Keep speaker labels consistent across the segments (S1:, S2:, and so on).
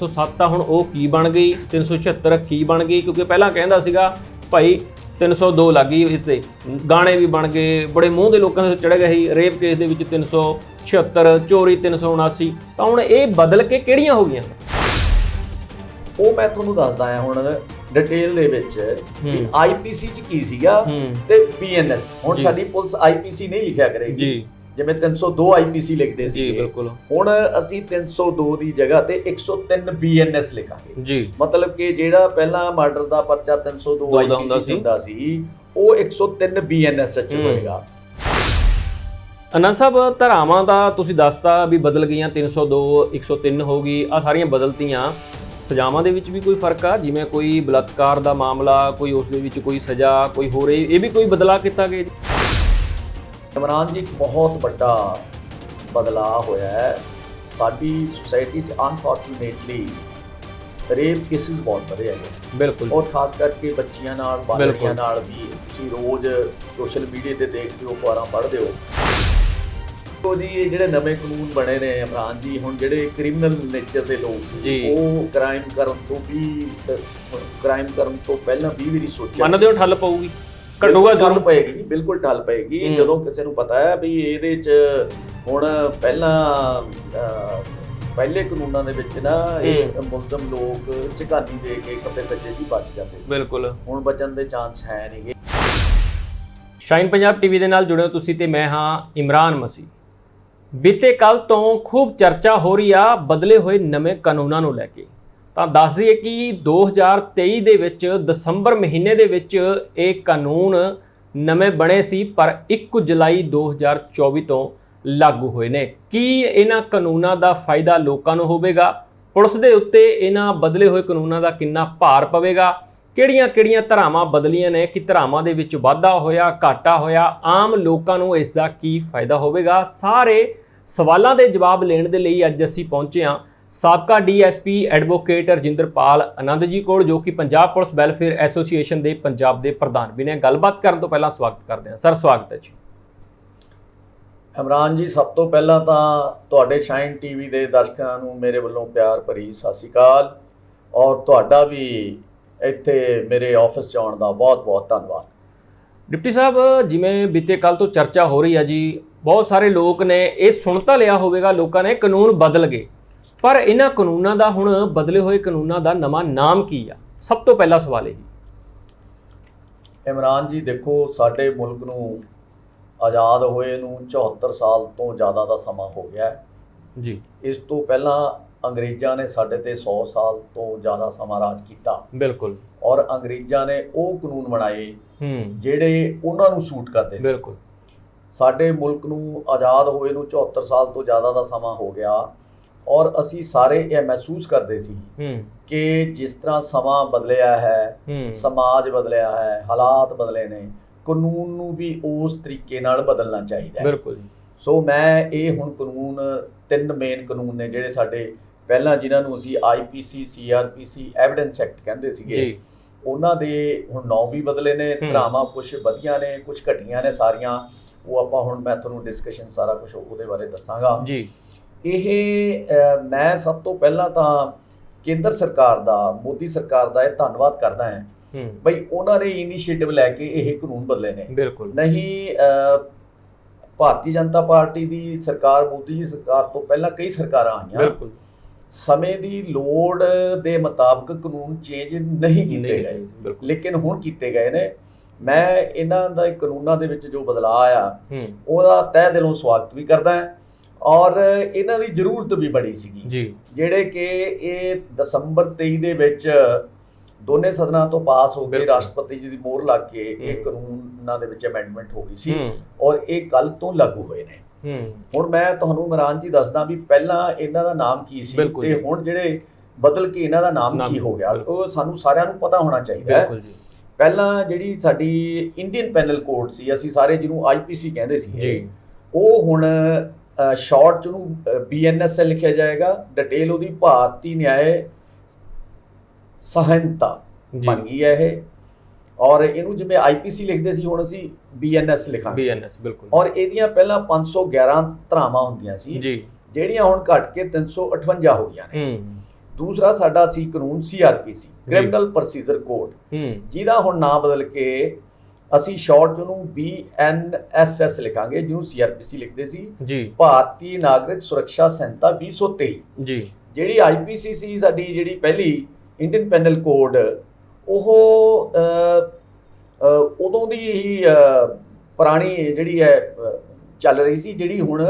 S1: 307 ਤਾਂ ਹੁਣ ਉਹ ਕੀ ਬਣ ਗਈ? 376 ਕੀ ਬਣ ਗਈ? ਕਿਉਂਕਿ ਪਹਿਲਾਂ ਕਹਿੰਦਾ ਸੀਗਾ ਭਾਈ 302 ਲੱਗੀ ਇੱਥੇ ਗਾਣੇ ਵੀ ਬਣ ਗਏ ਬੜੇ ਮੂੰਹ ਦੇ ਲੋਕਾਂ ਦੇ ਚੜ ਗਏ ਸੀ। ਰੇਪ ਕੇਸ ਦੇ ਵਿੱਚ 376 ਚੋਰੀ 379 ਤਾਂ ਹੁਣ ਇਹ ਬਦਲ ਕੇ ਕਿਹੜੀਆਂ ਹੋ ਗਈਆਂ?
S2: ਉਹ ਮੈਂ ਤੁਹਾਨੂੰ ਦੱਸਦਾ ਆ ਹੁਣ ਡਿਟੇਲ ਦੇ ਵਿੱਚ ਵੀ। ਆਈਪੀਸੀ ਚ ਕੀ ਸੀਗਾ ਤੇ ਬੀਐਨਐਸ ਹੁਣ। ਸਾਡੀ ਪੁਲਿਸ ਆਈਪੀਸੀ ਨਹੀਂ ਲਿਖਿਆ ਕਰੇਗੀ।
S1: ਜੀ।
S2: ਜਿਵੇਂ 302 ਆਈਪੀਸੀ ਲਿਖਦੇ
S1: ਜੀ
S2: ਸੀ
S1: ਬਿਲਕੁਲ।
S2: ਹੁਣ ਅਸੀਂ 302 ਦੀ ਜਗ੍ਹਾ ਤੇ 103 ਬੀਐਨਐਸ ਲਿਖਾਂਗੇ।
S1: ਜੀ।
S2: ਮਤਲਬ ਕਿ ਜਿਹੜਾ ਪਹਿਲਾਂ ਮਰਡਰ ਦਾ ਪਰਚਾ 302
S1: ਦੋ ਦਾ ਹੁੰਦਾ
S2: ਆਈਪੀਸੀ
S1: ਸੀ।
S2: ਹੁੰਦਾ ਸੀ ਉਹ 103 ਬੀਐਨਐਸ ਚ
S1: ਹੂੰ।
S2: ਹੋਏਗਾ।
S1: ਅਨੰਦ ਸਾਹਿਬ ਧਰਾਵਾਂ ਦਾ ਤੁਸੀਂ ਦੱਸਤਾ ਵੀ ਬਦਲ ਗਈਆਂ 302 103 ਹੋ ਗਈ ਆ ਸਾਰੀਆਂ ਬਦਲਤੀਆਂ। ਸਜ਼ਾਵਾਂ ਦੇ ਵਿੱਚ ਵੀ ਕੋਈ ਫ਼ਰਕ ਆ? ਜਿਵੇਂ ਕੋਈ ਬਲਾਤਕਾਰ ਦਾ ਮਾਮਲਾ ਕੋਈ ਉਸ ਦੇ ਵਿੱਚ ਕੋਈ ਸਜ਼ਾ ਕੋਈ ਹੋਰ ਇਹ ਇਹ ਵੀ ਕੋਈ ਬਦਲਾਅ ਕੀਤਾ ਗਿਆ ਜੀ?
S2: ਇਮਰਾਨ ਜੀ ਬਹੁਤ ਵੱਡਾ ਬਦਲਾਅ ਹੋਇਆ ਹੈ। ਸਾਡੀ ਸੋਸਾਇਟੀ 'ਚ ਅਨਫੋਰਚੂਨੇਟਲੀ ਰੇਪ ਕੇਸਿਸ ਬਹੁਤ ਵਧੇ ਹੈਗੇ
S1: ਬਿਲਕੁਲ
S2: ਔਰ ਖਾਸ ਕਰਕੇ ਬੱਚੀਆਂ ਨਾਲ। ਬਾਲੜੀਆਂ ਨਾਲ ਵੀ ਤੁਸੀਂ ਰੋਜ਼ ਸੋਸ਼ਲ ਮੀਡੀਆ ਤੇ ਦੇਖਦੇ ਹੋ ਅਖਬਾਰਾਂ ਪੜ੍ਹਦੇ ਹੋ। ਉਹ ਜੀ ਇਹ ਜਿਹੜੇ ਨਵੇਂ ਕਾਨੂੰਨ ਬਣੇ ਨੇ ਇਮਰਾਨ ਜੀ ਹੁਣ ਜਿਹੜੇ ਕ੍ਰਿਮੀਨਲ ਨੇਚਰ ਦੇ ਲੋਕ ਸੀ। ਉਹ ਕ੍ਰਾਈਮ ਕਰਨ ਤੋਂ ਵੀ ਕ੍ਰਾਈਮ ਕਰਨ ਤੋਂ ਪਹਿਲਾਂ ਵੀ ਵੀ ਸੋਚਿਆ।
S1: ਮੰਨਦੇ ਹੋ ਠੱਲ ਪਊਗੀ? ਘਟੂਗਾ
S2: ਠੱਲ
S1: ਜ਼ਰੂਰ
S2: ਪਏਗੀ ਜੀ, ਬਿਲਕੁਲ ਠੱਲ ਪਏਗੀ।
S1: ਹੂੰ।
S2: ਜਦੋਂ ਕਿਸੇ ਨੂੰ ਪਤਾ ਹੈ ਵੀ ਇਹਦੇ 'ਚ ਹੁਣ ਪਹਿਲਾਂ ਅਹ, ਪਹਿਲੇ ਕਾਨੂੰਨਾਂ ਦੇ ਵਿੱਚ ਨਾ ਇਹ ਮੁਲਜ਼ਮ ਲੋਕ ਝਕਾਨੀ ਦੇ ਕੇ ਖੱਬੇ ਸੱਜੇ ਜੀ ਬਚ ਜਾਂਦੇ ਸੀ।
S1: ਬਿਲਕੁਲ।
S2: ਹੁਣ ਬਚਣ ਦੇ ਚਾਂਸ ਹੈ ਨਹੀਂਗੇ
S1: ਸ਼ਾਈਨ ਪੰਜਾਬ ਟੀਵੀ ਦੇ ਨਾਲ ਜੁੜੇ ਹੋ ਤੁਸੀਂ ਤੇ ਮੈਂ ਹਾਂ ਇਮਰਾਨ ਮਸੀ ਬੀਤੇ ਕੱਲ ਤੋਂ ਖੂਬ ਚਰਚਾ ਹੋ ਰਹੀ ਆ ਬਦਲੇ ਹੋਏ ਨਵੇਂ ਕਾਨੂੰਨਾਂ ਨੂੰ ਲੈ ਕੇ। ਤਾਂ ਦੱਸ ਦਈਏ ਕਿ 2023 ਦੇ ਵਿੱਚ, ਦਸੰਬਰ ਮਹੀਨੇ ਦੇ ਵਿੱਚ ਇਹ ਕਾਨੂੰਨ ਨਵੇਂ ਬਣੇ ਸੀ, ਪਰ 1 ਜੁਲਾਈ 2024 ਤੋਂ ਲਾਗੂ ਹੋਏ ਨੇ। ਕੀ ਇਹਨਾਂ ਕਾਨੂੰਨਾਂ ਦਾ ਫਾਇਦਾ ਲੋਕਾਂ ਨੂੰ ਹੋਵੇਗਾ? ਪੁਲਿਸ ਦੇ ਉੱਤੇ ਇਹਨਾਂ ਬਦਲੇ ਹੋਏ ਕਾਨੂੰਨਾਂ ਦਾ ਕਿੰਨਾ ਭਾਰ ਪਵੇਗਾ? ਕਿਹੜੀਆਂ-ਕਿਹੜੀਆਂ ਧਰਾਵਾਂ ਬਦਲੀਆਂ ਨੇ? ਕਿ ਧਰਾਵਾਂ ਦੇ ਵਿੱਚ ਵਾਧਾ ਹੋਇਆ, ਘਾਟਾ ਹੋਇਆ? ਆਮ ਲੋਕਾਂ ਨੂੰ ਇਸ ਦਾ ਕੀ ਫਾਇਦਾ ਹੋਵੇਗਾ? ਸਾਰੇ ਸਵਾਲਾਂ ਦੇ ਜਵਾਬ ਲੈਣ ਦੇ ਲਈ ਅੱਜ ਅਸੀਂ ਪਹੁੰਚੇ ਹਾਂ ਸਾਬਕਾ ਡੀਐਸਪੀ ਐਡਵੋਕੇਟ ਰਜਿੰਦਰਪਾਲ ਆਨੰਦ ਜੀ ਕੋਲ ਜੋ ਕਿ ਪੰਜਾਬ ਪੁਲਿਸ ਵੈਲਫੇਅਰ ਐਸੋਸੀਏਸ਼ਨ ਦੇ ਪੰਜਾਬ ਦੇ ਪ੍ਰਧਾਨ ਵੀ ਨੇ। ਗੱਲਬਾਤ ਕਰਨ ਤੋਂ ਪਹਿਲਾਂ ਸਵਾਗਤ ਕਰਦੇ ਹਾਂ। ਸਰ ਸਵਾਗਤ ਹੈ ਜੀ।
S2: ਇਮਰਾਨ ਜੀ ਸਭ ਤੋਂ ਪਹਿਲਾਂ ਤਾਂ ਤੁਹਾਡੇ ਸ਼ਾਈਨ ਟੀਵੀ ਦੇ ਦਰਸ਼ਕਾਂ ਨੂੰ ਮੇਰੇ ਵੱਲੋਂ ਪਿਆਰ ਭਰੀ ਸਤਿ ਸ਼੍ਰੀ ਅਕਾਲ। ਔਰ ਤੁਹਾਡਾ ਵੀ ਇੱਥੇ ਮੇਰੇ ਆਫਿਸ 'ਚ ਆਉਣ ਦਾ ਬਹੁਤ-ਬਹੁਤ ਧੰਨਵਾਦ।
S1: ਡਿਪਟੀ ਸਾਹਿਬ ਜਿਵੇਂ ਬੀਤੇ ਕੱਲ ਤੋਂ ਚਰਚਾ ਹੋ ਰਹੀ ਆ ਜੀ ਬਹੁਤ ਸਾਰੇ ਲੋਕ ਨੇ ਇਹ ਸੁਣ ਤਾਂ ਲਿਆ ਹੋਵੇਗਾ ਲੋਕਾਂ ਨੇ ਕਾਨੂੰਨ ਬਦਲ ਗਏ। ਪਰ ਇਹਨਾਂ ਕਾਨੂੰਨਾਂ ਦਾ ਹੁਣ ਬਦਲੇ ਹੋਏ ਕਾਨੂੰਨਾਂ ਦਾ ਨਵਾਂ ਨਾਮ ਕੀ ਆ? ਸਭ ਤੋਂ ਪਹਿਲਾ ਸਵਾਲ ਜੀ।
S2: ਇਮਰਾਨ ਜੀ ਦੇਖੋ ਸਾਡੇ ਮੁਲਕ ਨੂੰ ਆਜ਼ਾਦ ਹੋਏ ਨੂੰ 74 ਸਾਲ ਤੋਂ ਜ਼ਿਆਦਾ ਦਾ ਸਮਾਂ ਹੋ ਗਿਆ ਹੈ।
S1: ਜੀ।
S2: ਇਸ ਤੋਂ ਪਹਿਲਾਂ ਅੰਗਰੇਜ਼ਾਂ ਨੇ ਸਾਡੇ ਤੇ 100 ਸਾਲ ਤੋਂ ਜ਼ਿਆਦਾ ਸਮਾਂ ਰਾਜ ਕੀਤਾ।
S1: ਬਿਲਕੁਲ।
S2: ਔਰ ਅੰਗਰੇਜ਼ਾਂ ਨੇ ਉਹ ਕਾਨੂੰਨ ਬਣਾਏ
S1: ਹੂੰ।
S2: ਜਿਹੜੇ ਉਹਨਾਂ ਨੂੰ ਸੂਟ ਕਰਦੇ ਸੀ।
S1: ਬਿਲਕੁਲ।
S2: ਸਾਡੇ ਮੁਲਕ ਨੂੰ ਆਜ਼ਾਦ ਹੋਏ ਨੂੰ 74 ਸਾਲ ਤੋਂ ਜ਼ਿਆਦਾ ਦਾ ਸਮਾਂ ਹੋ ਗਿਆ। ਔਰ ਅਸੀਂ ਸਾਰੇ ਇਹ ਮਹਿਸੂਸ ਕਰਦੇ ਸੀ
S1: ਹੂੰ।
S2: ਕਿ ਜਿਸ ਤਰ੍ਹਾਂ ਸਮਾਂ ਬਦਲਿਆ ਹੈ ਸਮਾਜ ਬਦਲਿਆ ਹੈ ਹਾਲਾਤ ਬਦਲੇ ਨੇ ਕਾਨੂੰਨ ਨੂੰ ਵੀ ਉਸ ਤਰੀਕੇ ਨਾਲ ਬਦਲਣਾ ਚਾਹੀਦਾ ਹੈ।
S1: ਬਿਲਕੁਲ
S2: ਸੋ ਮੈਂ ਇਹ ਹੁਣ ਕਾਨੂੰਨ ਤਿੰਨ ਮੇਨ ਕਾਨੂੰਨ ਨੇ ਜਿਹੜੇ ਸਾਡੇ ਪਹਿਲਾਂ ਜਿਨ੍ਹਾਂ ਨੂੰ ਅਸੀਂ ਆਈਪੀਸੀ ਸੀਆਰਪੀਸੀ ਐਵੀਡੈਂਸ ਐਕਟ ਕਹਿੰਦੇ ਸੀਗੇ
S1: ਜੀ।
S2: ਉਹਨਾਂ ਦੇ ਹੁਣ ਨੌ ਵੀ ਬਦਲੇ ਨੇ। ਧਰਾਵਾਂ ਕੁਝ ਵਧੀਆਂ ਨੇ ਕੁਝ ਘਟੀਆਂ ਨੇ ਸਾਰੀਆਂ ਉਹ ਆਪਾਂ ਹੁਣ ਮੈਂ ਤੁਹਾਨੂੰ ਡਿਸਕਸ਼ਨ ਸਾਰਾ ਕੁਝ ਉਹਦੇ ਬਾਰੇ ਦੱਸਾਂਗਾ।
S1: ਜੀ।
S2: ਇਹ ਮੈਂ ਸਭ ਤੋਂ ਪਹਿਲਾਂ ਤਾਂ ਕੇਂਦਰ ਸਰਕਾਰ ਦਾ ਮੋਦੀ ਸਰਕਾਰ ਦਾ ਇਹ ਧੰਨਵਾਦ ਕਰਦਾ ਹਾਂ। ਬਈ ਉਹਨਾਂ ਨੇ ਇਨੀਸ਼ੀਏਟਿਵ ਲੈ ਕੇ ਇਹ ਕਾਨੂੰਨ ਬਦਲੇ ਨੇ।
S1: ਬਿਲਕੁਲ।
S2: ਨਹੀਂ ਭਾਰਤੀ ਜਨਤਾ ਪਾਰਟੀ ਦੀ ਸਰਕਾਰ ਮੋਦੀ ਦੀ ਸਰਕਾਰ ਤੋਂ ਪਹਿਲਾਂ ਕਈ ਸਰਕਾਰਾਂ ਆਈਆਂ।
S1: ਬਿਲਕੁਲ।
S2: ਸਮੇਂ ਦੀ ਲੋੜ ਦੇ ਮੁਤਾਬਕ ਕਾਨੂੰਨ ਚੇਂਜ ਨਹੀਂ ਕੀਤੇ ਗਏ। ਲੇਕਿਨ ਹੁਣ ਕੀਤੇ ਗਏ ਨੇ। ਮੈਂ ਇਹਨਾਂ ਦਾ ਕਾਨੂੰਨਾਂ ਦੇ ਵਿੱਚ ਜੋ ਬਦਲਾਅ ਆਇਆ
S1: ਹੂੰ।
S2: ਉਹਦਾ ਤਹਿ ਦਿਲੋਂ ਸਵਾਗਤ ਵੀ ਕਰਦਾ ਹਾਂ। ਔਰ ਇਹਨਾਂ ਦੀ ਜ਼ਰੂਰਤ ਵੀ ਬੜੀ ਸੀਗੀ
S1: ਜੀ
S2: ਜਿਹੜੇ ਕਿ ਇਹ ਦਸੰਬਰ 23 ਦੇ ਵਿੱਚ ਦੋਨੇ ਸਦਨਾਂ ਤੋਂ ਪਾਸ ਹੋ ਕੇ। ਰਾਸ਼ਟਰਪਤੀ ਜੀ ਦੀ ਮੋਹਰ ਲੱਗ ਕੇ ਇਹ। ਕਾਨੂੰਨਾਂ ਦੇ ਵਿੱਚ ਅਮੈਂਡਮੈਂਟ ਹੋ ਗਈ ਸੀ ਔਰ ਇਹ ਕੱਲ ਤੋਂ ਲਾਗੂ ਹੋਏ ਨੇ ਹੁਣ ਮੈਂ ਤੁਹਾਨੂੰ ਇਮਰਾਨ ਜੀ ਦੱਸਦਾ ਵੀ ਪਹਿਲਾਂ ਇਹਨਾਂ ਦਾ ਨਾਮ ਕੀ ਸੀ ਤੇ। ਹੁਣ ਜਿਹੜੇ ਬਦਲ ਕੇ ਇਹਨਾਂ ਦਾ ਨਾਮ ਕੀ ਹੋ ਗਿਆ। ਉਹ ਸਾਨੂੰ ਸਾਰਿਆਂ ਨੂੰ ਪਤਾ ਹੋਣਾ ਚਾਹੀਦਾ ਹੈ ਪਹਿਲਾਂ ਜਿਹੜੀ ਸਾਡੀ ਇੰਡੀਅਨ ਪੈਨਲ ਕੋਡ ਸੀ ਅਸੀਂ ਸਾਰੇ ਜਿਹਨੂੰ ਆਈਪੀਸੀ ਕਹਿੰਦੇ ਸੀ
S1: ਜੀ
S2: ਉਹ ਹੁਣ ਸ਼ਾਰਟ ਚ ਉਹਨੂੰ ਬੀਐਨਐਸਐਲ ਲਿਖਿਆ ਜਾਏਗਾ। ਡਿਟੇਲ ਉਹਦੀ ਭਾਰਤੀ ਨਿਆਏ ਸਹਾਇਤਾ ਬਣ ਗਈ ਹੈ ਇਹ। ਔਰ ਇਹਨੂੰ ਜਿਵੇਂ ਆਈਪੀਸੀ ਲਿਖਦੇ ਸੀ ਹੁਣ ਅਸੀਂ ਬੀਐਨਐਸ ਲਿਖਾਂਗੇ।
S1: ਬੀਐਨਐਸ ਬਿਲਕੁਲ।
S2: ਔਰ ਇਹਦੀਆਂ ਪਹਿਲਾਂ 511 ਧਰਾਵਾਂ ਹੁੰਦੀਆਂ ਸੀ
S1: ਜੀ।
S2: ਜਿਹੜੀਆਂ ਹੁਣ ਘਟ ਕੇ 358 ਹੋ ਗਈਆਂ ਨੇ।
S1: ਹੂੰ।
S2: ਦੂਸਰਾ ਸਾਡਾ ਸੀ ਕਾਨੂੰਨ ਸੀਆਰਪੀਸੀ ਕ੍ਰਿਮੀਨਲ ਪ੍ਰੋਸੀਜਰ ਕੋਡ
S1: ਹੂੰ।
S2: ਜਿਹਦਾ ਹੁਣ ਨਾਮ ਬਦਲ ਕੇ ਅਸੀਂ ਸ਼ਾਰਟ ਜਿਹਨੂੰ ਬੀਐਨਐਸਐਸ ਲਿਖਾਂਗੇ ਜਿਹਨੂੰ ਸੀਆਰਪੀਸੀ ਲਿਖਦੇ ਸੀ।
S1: ਜੀ।
S2: ਭਾਰਤੀ ਨਾਗਰਿਕ ਸੁਰੱਖਿਆ ਸੰਹਿਤਾ 2023
S1: ਜੀ।
S2: ਜਿਹੜੀ ਆਈਪੀਸੀ ਸੀ ਸਾਡੀ ਜਿਹੜੀ ਪਹਿਲੀ ਇੰਡੀਅਨ ਪੈਨਲ ਕੋਡ ਉਹ ਉਦੋਂ ਦੀ ਹੀ ਪੁਰਾਣੀ ਜਿਹੜੀ ਹੈ ਚੱਲ ਰਹੀ ਸੀ ਜਿਹੜੀ ਹੁਣ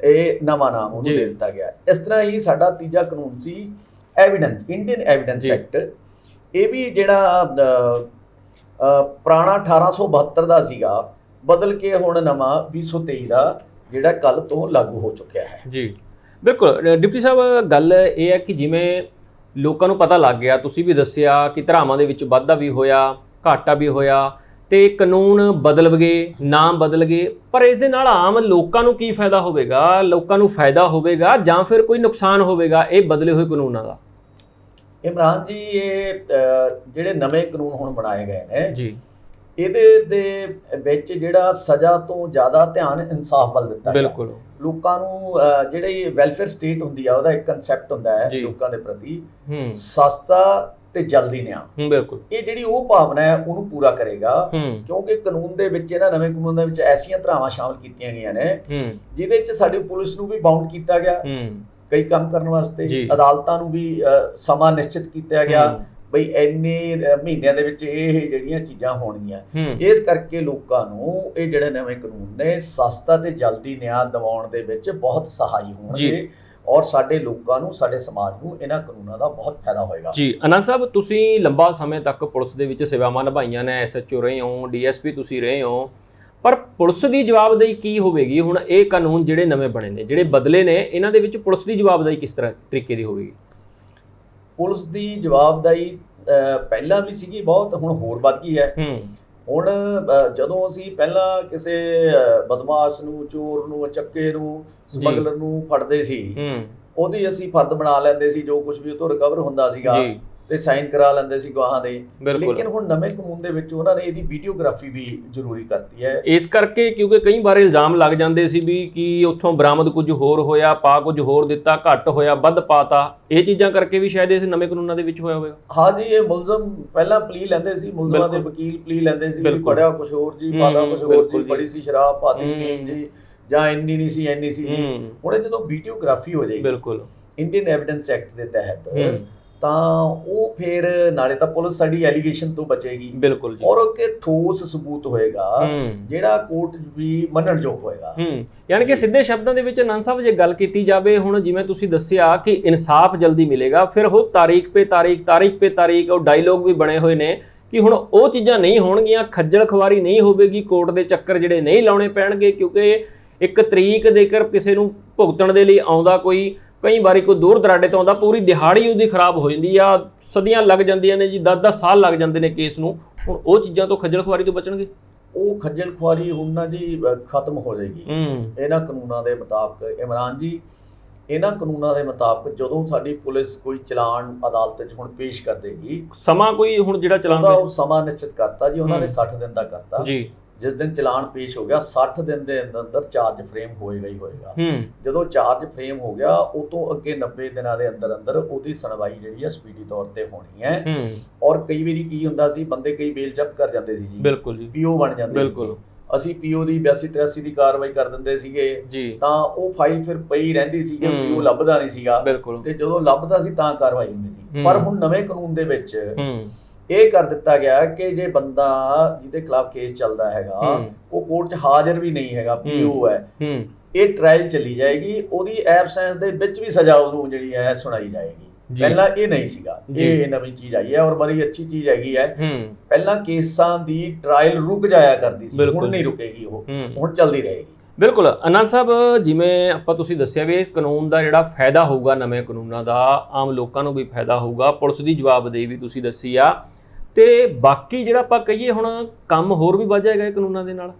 S2: ਇਹ ਨਵਾਂ ਨਾਮ ਉਹਨੂੰ। ਦੇ ਦਿੱਤਾ ਗਿਆ। ਇਸ ਤਰ੍ਹਾਂ ਹੀ ਸਾਡਾ ਤੀਜਾ ਕਾਨੂੰਨ ਸੀ ਐਵੀਡੈਂਸ ਇੰਡੀਅਨ ਐਵੀਡੈਂਸ। ਐਕਟ ਇਹ ਵੀ ਜਿਹੜਾ ਪੁਰਾਣਾ 1872 ਦਾ ਸੀਗਾ, ਬਦਲ ਕੇ ਹੁਣ ਨਵਾਂ 2023 ਦਾ, ਜਿਹੜਾ ਕੱਲ ਤੋਂ ਲਾਗੂ ਹੋ ਚੁੱਕਿਆ ਹੈ।
S1: ਜੀ, ਬਿਲਕੁਲ। ਡਿਪਟੀ ਸਾਹਿਬ, ਗੱਲ ਇਹ ਹੈ ਕਿ ਜਿਵੇਂ ਲੋਕਾਂ ਨੂੰ ਪਤਾ ਲੱਗ ਗਿਆ, ਤੁਸੀਂ ਵੀ ਦੱਸਿਆ ਕਿ ਧਰਾਵਾਂ ਦੇ ਵਿੱਚ ਵਾਧਾ ਵੀ ਹੋਇਆ, ਘਾਟਾ ਵੀ ਹੋਇਆ, ਤੇ ਕਾਨੂੰਨ ਬਦਲ ਗਏ, ਨਾਮ ਬਦਲ ਗਏ, ਪਰ ਇਸ ਦੇ ਨਾਲ ਆਮ ਲੋਕਾਂ ਨੂੰ ਕੀ ਫਾਇਦਾ ਹੋਵੇਗਾ? ਲੋਕਾਂ ਨੂੰ ਫਾਇਦਾ ਹੋਵੇਗਾ ਜਾਂ ਫਿਰ ਕੋਈ ਨੁਕਸਾਨ ਹੋਵੇਗਾ? ਇਹ ਬਦਲੇ ਹੋਏ ਕਾਨੂੰਨਾਂ ਦਾ।
S2: ਇਮਰਾਨ ਜੀ ਇਹ ਜਿਹੜੇ ਨਵੇਂ ਕਾਨੂੰਨ ਹੁਣ ਬਣਾਏ ਗਏ ਨੇ
S1: ਜੀ।
S2: ਇਹਦੇ ਦੇ ਵਿੱਚ ਜਿਹੜਾ ਸਜ਼ਾ ਤੋਂ ਜ਼ਿਆਦਾ ਧਿਆਨ ਇਨਸਾਫ ਵੱਲ ਦਿੱਤਾ ਗਿਆ।
S1: ਬਿਲਕੁਲ।
S2: ਲੋਕਾਂ ਨੂੰ ਜਿਹੜੀ ਵੈਲਫੇਅਰ ਸਟੇਟ ਹੁੰਦੀ ਆ ਉਹਦਾ ਇੱਕ ਕਨਸੈਪਟ ਹੁੰਦਾ ਹੈ। ਲੋਕਾਂ ਦੇ ਪ੍ਰਤੀ
S1: ਹੂੰ।
S2: ਸਸਤਾ ਤੇ ਜਲਦੀ ਨਿਆਂ।
S1: ਹੂੰ ਬਿਲਕੁਲ।
S2: ਇਹ ਜਿਹੜੀ ਉਹ ਭਾਵਨਾ ਹੈ ਉਹਨੂੰ ਪੂਰਾ ਕਰੇਗਾ
S1: ਹੂੰ।
S2: ਕਿਉਂਕਿ ਕਾਨੂੰਨ ਦੇ ਵਿੱਚ ਇਹਨਾਂ ਨਵੇਂ ਕਾਨੂੰਨ ਦੇ ਵਿੱਚ ਐਸੀਆਂ ਧਾਰਾਵਾਂ ਸ਼ਾਮਲ ਕੀਤੀਆਂ ਗਈਆਂ ਨੇ
S1: ਹੂੰ।
S2: ਜਿਹਦੇ ਵਿੱਚ ਸਾਡੀ ਪੁਲਿਸ ਨੂੰ ਵੀ ਬਾਉਂਡ ਕੀਤਾ ਗਿਆ।
S1: ਹੂੰ।
S2: ਕਈ ਕੰਮ ਕਰਨ ਵਾਸਤੇ। ਅਦਾਲਤਾਂ ਨੂੰ ਵੀ ਸਮਾਂ ਨਿਸ਼ਚਿਤ ਕੀਤਾ ਗਿਆ ਬਈ ਇੰਨੇ ਅ, ਮਹੀਨਿਆਂ ਦੇ ਵਿੱਚ ਇਹ ਜਿਹੜੀਆਂ ਚੀਜ਼ਾਂ ਹੋਣਗੀਆਂ। ਇਸ ਕਰਕੇ ਲੋਕਾਂ ਨੂੰ ਇਹ ਜਿਹੜੇ ਨਵੇਂ ਕਾਨੂੰਨ ਨੇ ਸਸਤਾ ਤੇ ਜਲਦੀ ਨਿਆਂ ਦਿਵਾਉਣ ਦੇ ਵਿੱਚ ਬਹੁਤ ਸਹਾਈ ਹੋਣਗੇ ਔਰ ਸਾਡੇ ਲੋਕਾਂ ਨੂੰ ਸਾਡੇ ਸਮਾਜ ਨੂੰ ਇਹਨਾਂ ਕਾਨੂੰਨਾਂ ਦਾ ਬਹੁਤ ਫਾਇਦਾ ਹੋਏਗਾ।
S1: ਜੀ ਅਨੰਦ ਸਾਹਿਬ ਤੁਸੀਂ ਲੰਬਾ ਸਮੇਂ ਤੱਕ ਪੁਲਿਸ ਦੇ ਵਿੱਚ ਸੇਵਾਵਾਂ ਨਿਭਾਈਆਂ ਨੇ ਐਸਐਚਓ ਰਹੇ ਹੋ ਡੀਐਸਪੀ ਤੁਸੀਂ ਰਹੇ ਹੋ। ਪਰ ਪੁਲਿਸ ਦੀ ਜਵਾਬਦੇਹੀ ਕੀ ਹੋਵੇਗੀ? ਹੁਣ ਇਹ ਕਾਨੂੰਨ ਜਿਹੜੇ ਨਵੇਂ ਬਣੇ ਨੇ ਜਿਹੜੇ ਬਦਲੇ ਨੇ ਇਹਨਾਂ ਦੇ ਵਿੱਚ ਪੁਲਿਸ ਦੀ ਜਵਾਬਦੇਹੀ ਕਿਸ ਤਰ੍ਹਾਂ ਤਰੀਕੇ ਦੀ ਹੋਵੇਗੀ?
S2: ਪੁਲਿਸ ਦੀ ਜਵਾਬਦਾਰੀ ਅ, ਪਹਿਲਾਂ ਵੀ ਸੀਗੀ ਬਹੁਤ ਹੁਣ ਹੋਰ ਵੱਧ ਗਈ ਹੈ। ਹੁਣ ਜਦੋਂ ਅਸੀਂ ਪਹਿਲਾਂ ਕਿਸੇ ਬਦਮਾਸ਼ ਨੂੰ ਚੋਰ ਨੂੰ ਚੱਕੇ ਨੂੰ ਸਮਗਲਰ ਨੂੰ ਫੜਦੇ ਸੀ ਉਹਦੀ ਅਸੀਂ ਫਰਦ ਬਣਾ ਲੈਂਦੇ ਸੀ ਜੋ ਕੁਝ ਵੀ ਉਹ ਤੋਂ ਰਿਕਵਰ ਹੁੰਦਾ ਸੀਗਾ।
S1: ਜੀ।
S2: ਤੇ ਸਾਈਨ ਕਰਾ ਲੈਂਦੇ ਸੀ ਗਵਾਹਾਂ ਦੇ। ਲੇਕਿਨ ਹੁਣ ਨਵੇਂ ਕਾਨੂੰਨ ਦੇ ਵਿੱਚ ਉਹਨਾਂ ਨੇ ਇਹਦੀ ਵੀਡੀਓਗ੍ਰਾਫੀ ਵੀ ਜ਼ਰੂਰੀ ਕਰਤੀ ਹੈ।
S1: ਇਸ ਕਰਕੇ ਕਿਉਂਕਿ ਕਈ ਵਾਰ ਇਲਜ਼ਾਮ ਲੱਗ ਜਾਂਦੇ ਸੀ ਵੀ ਕਿ ਉੱਥੋਂ ਬਰਾਮਦ ਕੁਝ ਹੋਰ ਹੋਇਆ ਪਾ ਕੁਝ ਹੋਰ ਦਿੱਤਾ ਘੱਟ ਹੋਇਆ ਵੱਧ ਪਾਤਾ। ਇਹ ਚੀਜ਼ਾਂ ਕਰਕੇ ਵੀ ਸ਼ਾਇਦ ਇਸ ਨਵੇਂ ਕਾਨੂੰਨਾਂ ਦੇ ਵਿੱਚ ਹੋਇਆ ਹੋਵੇਗਾ।
S2: ਹਾਂ ਜੀ ਇਹ ਮੁਲਜ਼ਮ ਪਹਿਲਾਂ ਪਲੀ ਲੈਂਦੇ ਸੀ ਮੁਲਜ਼ਮਾਂ ਦੇ। ਵਕੀਲ ਪਲੀ ਲੈਂਦੇ ਸੀ ਵੀ। ਪੜਿਆ ਕੁਝ ਹੋਰ ਜੀ ਪਾਦਾ ਕੁਝ ਹੋਰ ਜੀ। ਫੜੀ ਸੀ ਸ਼ਰਾਬ ਪਾਤੀ। ਪੀਣ ਜੀ ਜਾਂ ਇੰਨੀ ਨਹੀਂ ਸੀ ਇੰਨੀ ਸੀ ਹੁਣ ਜਦੋਂ ਵੀਡੀਓਗ੍ਰਾਫੀ ਹੋ ਜਾਏਗੀ
S1: ਬਿਲਕੁਲ।
S2: ਇੰਡੀਅਨ ਐਵੀਡੈਂਸ ਐਕਟ ਦੇ ਤਹਿਤ ਤਾਂ ਉਹ ਫਿਰ ਨਾਲੇ ਤਾਂ ਪੁਲਿਸ ਸਾਡੀ ਐਲੀਗੇਸ਼ਨ ਤੋਂ ਬਚੇਗੀ।
S1: ਬਿਲਕੁਲ ਜੀ।
S2: ਔਰ ਉਹ ਕਿ ਠੋਸ ਸਬੂਤ ਹੋਏਗਾ ਜਿਹੜਾ ਕੋਰਟ ਵੀ ਮੰਨਣਯੋਗ ਹੋਏਗਾ।
S1: ਯਾਨੀ ਕਿ ਸਿੱਧੇ ਸ਼ਬਦਾਂ ਦੇ ਵਿੱਚ ਆਨੰਦ ਸਾਹਿਬ ਜੇ ਗੱਲ ਕੀਤੀ ਜਾਵੇ ਹੁਣ ਜਿਵੇਂ ਤੁਸੀਂ ਦੱਸਿਆ ਕਿ ਇਨਸਾਫ ਜਲਦੀ ਮਿਲੇਗਾ ਫਿਰ ਉਹ ਤਾਰੀਖ ਪੇ ਤਾਰੀਖ ਤਾਰੀਖ ਪੇ ਤਾਰੀਖ ਉਹ ਡਾਇਲੋਗ ਵੀ ਬਣੇ ਹੋਏ ਨੇ ਕਿ ਹੁਣ ਉਹ ਚੀਜ਼ਾਂ ਨਹੀਂ ਹੋਣਗੀਆਂ ਖੱਜਲ ਖਵਾਰੀ ਨਹੀਂ ਹੋਵੇਗੀ ਕੋਰਟ ਦੇ ਚੱਕਰ ਜਿਹੜੇ ਨਹੀਂ ਲਾਉਣੇ ਪੈਣਗੇ ਕਿਉਂਕਿ ਇੱਕ ਤਰੀਕ ਦੇਕਰ ਕਿਸੇ ਨੂੰ ਭੁਗਤਣ ਦੇ ਲਈ ਆਉਂਦਾ ਕੋਈ ਕਈ ਵਾਰੀ ਕੋਈ ਦੂਰ ਦਰਾਡੇ ਤੋਂ ਆਉਂਦਾ ਪੂਰੀ ਦਿਹਾੜੀ ਉਹਦੀ ਖਰਾਬ ਹੋ ਜਾਂਦੀ ਆ ਸਦੀਆਂ ਲੱਗ ਜਾਂਦੀਆਂ ਨੇ ਜੀ 10-10 ਸਾਲ ਲੱਗ ਜਾਂਦੇ ਨੇ ਕੇਸ ਨੂੰ। ਹੁਣ ਉਹ ਚੀਜ਼ਾਂ ਤੋਂ ਖੱਜਲ ਖਵਾਰੀ ਤੋਂ ਬਚਣਗੇ?
S2: ਉਹ ਖੱਜਲ ਖੁਆਰੀ ਹੁਣ ਨਾ ਜੀ ਖਤਮ ਹੋ ਜਾਏਗੀ। ਇਹਨਾਂ ਕਾਨੂੰਨਾਂ ਦੇ ਮੁਤਾਬਕ ਇਮਰਾਨ ਜੀ ਇਹਨਾਂ ਕਾਨੂੰਨਾਂ ਦੇ ਮੁਤਾਬਕ ਜਦੋਂ ਸਾਡੀ ਪੁਲਿਸ ਕੋਈ ਚਲਾਨ ਅਦਾਲਤ 'ਚ ਹੁਣ ਪੇਸ਼ ਕਰ ਦੇਗੀ
S1: ਸਮਾਂ ਕੋਈ ਹੁਣ ਜਿਹੜਾ ਚਲਾਨ
S2: ਉਹ ਸਮਾਂ ਨਿਸ਼ਚਿਤ ਕਰਤਾ ਜੀ ਉਹਨਾਂ ਨੇ
S1: ਹੂੰ।
S2: 60 ਦਿਨ ਦਾ ਕਰਤਾ।
S1: ਜੀ।
S2: ਜਿਸ ਦਿਨ ਚਲਾਨ ਪੇਸ਼ ਹੋ ਗਿਆ 60 ਦਿਨ ਦੇ ਅੰਦਰ ਅੰਦਰ ਚਾਰਜ ਫਰੇਮ ਹੋਏਗਾ। ਹੀ। ਹੋਏਗਾ ਜਦੋਂ ਚਾਰਜ ਫਰੇਮ ਹੋ ਗਿਆ ਉਹ ਤੋਂ ਅੱਗੇ 90 ਦਿਨਾਂ ਦੇ ਅੰਦਰ ਅੰਦਰ ਉਹਦੀ ਸੁਣਵਾਈ ਜਿਹੜੀ ਹੈ ਸਪੀਡੀ ਤੌਰ ਤੇ ਹੋਣੀ ਹੈ। ਔਰ ਕਈ ਵਾਰੀ ਕੀ ਹੁੰਦਾ ਸੀ ਬੰਦੇ ਕਈ ਬੇਲ ਜਬਤ ਕਰ ਜਾਂਦੇ ਸੀ ਜੀ।
S1: ਬਿਲਕੁਲ ਜੀ।
S2: ਪੀਓ ਬਣ ਜਾਂਦੇ
S1: ਬਿਲਕੁਲ।
S2: ਸੀਗੇ। ਅਸੀਂ ਪੀਓ ਦੀ 82 83 ਦੀ ਕਾਰਵਾਈ ਕਰ ਦਿੰਦੇ ਸੀਗੇ। ਤਾਂ ਉਹ ਫਾਈਲ ਫਿਰ ਪਈ ਰਹਿੰਦੀ ਸੀ ਕਿ। ਪੀਓ ਲੱਭਦਾ ਨਹੀਂ ਸੀਗਾ।
S1: ਬਿਲਕੁਲ।
S2: ਤੇ ਜਦੋਂ ਲੱਭਦਾ ਸੀ ਤਾਂ ਕਾਰਵਾਈ ਹੁੰਦੀ ਸੀ। ਪਰ ਹੁਣ ਨਵੇਂ ਕਾਨੂੰਨ ਦੇ ਵਿੱਚ ਇਹ ਕਰ ਦਿੱਤਾ ਗਿਆ ਕਿ ਜੇ ਬੰਦਾ ਜਿਹਦੇ ਖਿਲਾਫ ਕੇਸ ਚੱਲਦਾ ਹੈਗਾ। ਉਹ ਕੋਰਟ 'ਚ ਹਾਜ਼ਰ ਵੀ ਨਹੀਂ ਹੈਗਾ ਪੀਓ ਹੈ। ਇਹ ਟ੍ਰਾਇਲ ਚੱਲੀ ਜਾਏਗੀ ਉਹਦੀ ਐਬਸੈਂਸ ਦੇ ਵਿੱਚ ਵੀ ਸਜ਼ਾ ਉਹਨੂੰ ਜਿਹੜੀ ਹੈ ਸੁਣਾਈ ਜਾਏਗੀ। ਪਹਿਲਾਂ ਇਹ ਨਹੀਂ ਸੀਗਾ। ਇਹ ਨਵੀਂ ਚੀਜ਼ ਆਈ ਹੈ ਔਰ ਬੜੀ ਅੱਛੀ ਚੀਜ਼ ਹੈਗੀ ਹੈ। ਪਹਿਲਾਂ ਕੇਸਾਂ ਦੀ ਟ੍ਰਾਇਲ ਰੁਕ ਜਾਇਆ ਕਰਦੀ ਸੀ ਹੁਣ ਨਹੀਂ। ਰੁਕੇਗੀ ਉਹ। ਹੁਣ ਚੱਲਦੀ ਰਹੇਗੀ।
S1: ਬਿਲਕੁਲ ਆਨੰਦ ਸਾਹਿਬ ਜਿਵੇਂ ਆਪਾਂ ਤੁਸੀਂ ਦੱਸਿਆ ਵੀ ਇਹ ਕਾਨੂੰਨ ਦਾ ਜਿਹੜਾ ਫਾਇਦਾ ਹੋਊਗਾ ਨਵੇਂ ਕਾਨੂੰਨਾਂ ਦਾ ਆਮ ਲੋਕਾਂ ਨੂੰ ਵੀ ਫਾਇਦਾ ਹੋਊਗਾ ਪੁਲਿਸ ਦੀ ਜਵਾਬਦੇਹੀ ਵੀ ਤੁਸੀਂ ਦੱਸੀ ਆ। ਤੇ ਬਾਕੀ ਜਿਹੜਾ ਆਪਾਂ ਕਹੀਏ ਹੁਣ ਕੰਮ ਹੋਰ ਵੀ ਵੱਧ ਜਾਏਗਾ ਇਹ ਕਾਨੂੰਨਾਂ ਦੇ ਨਾਲ?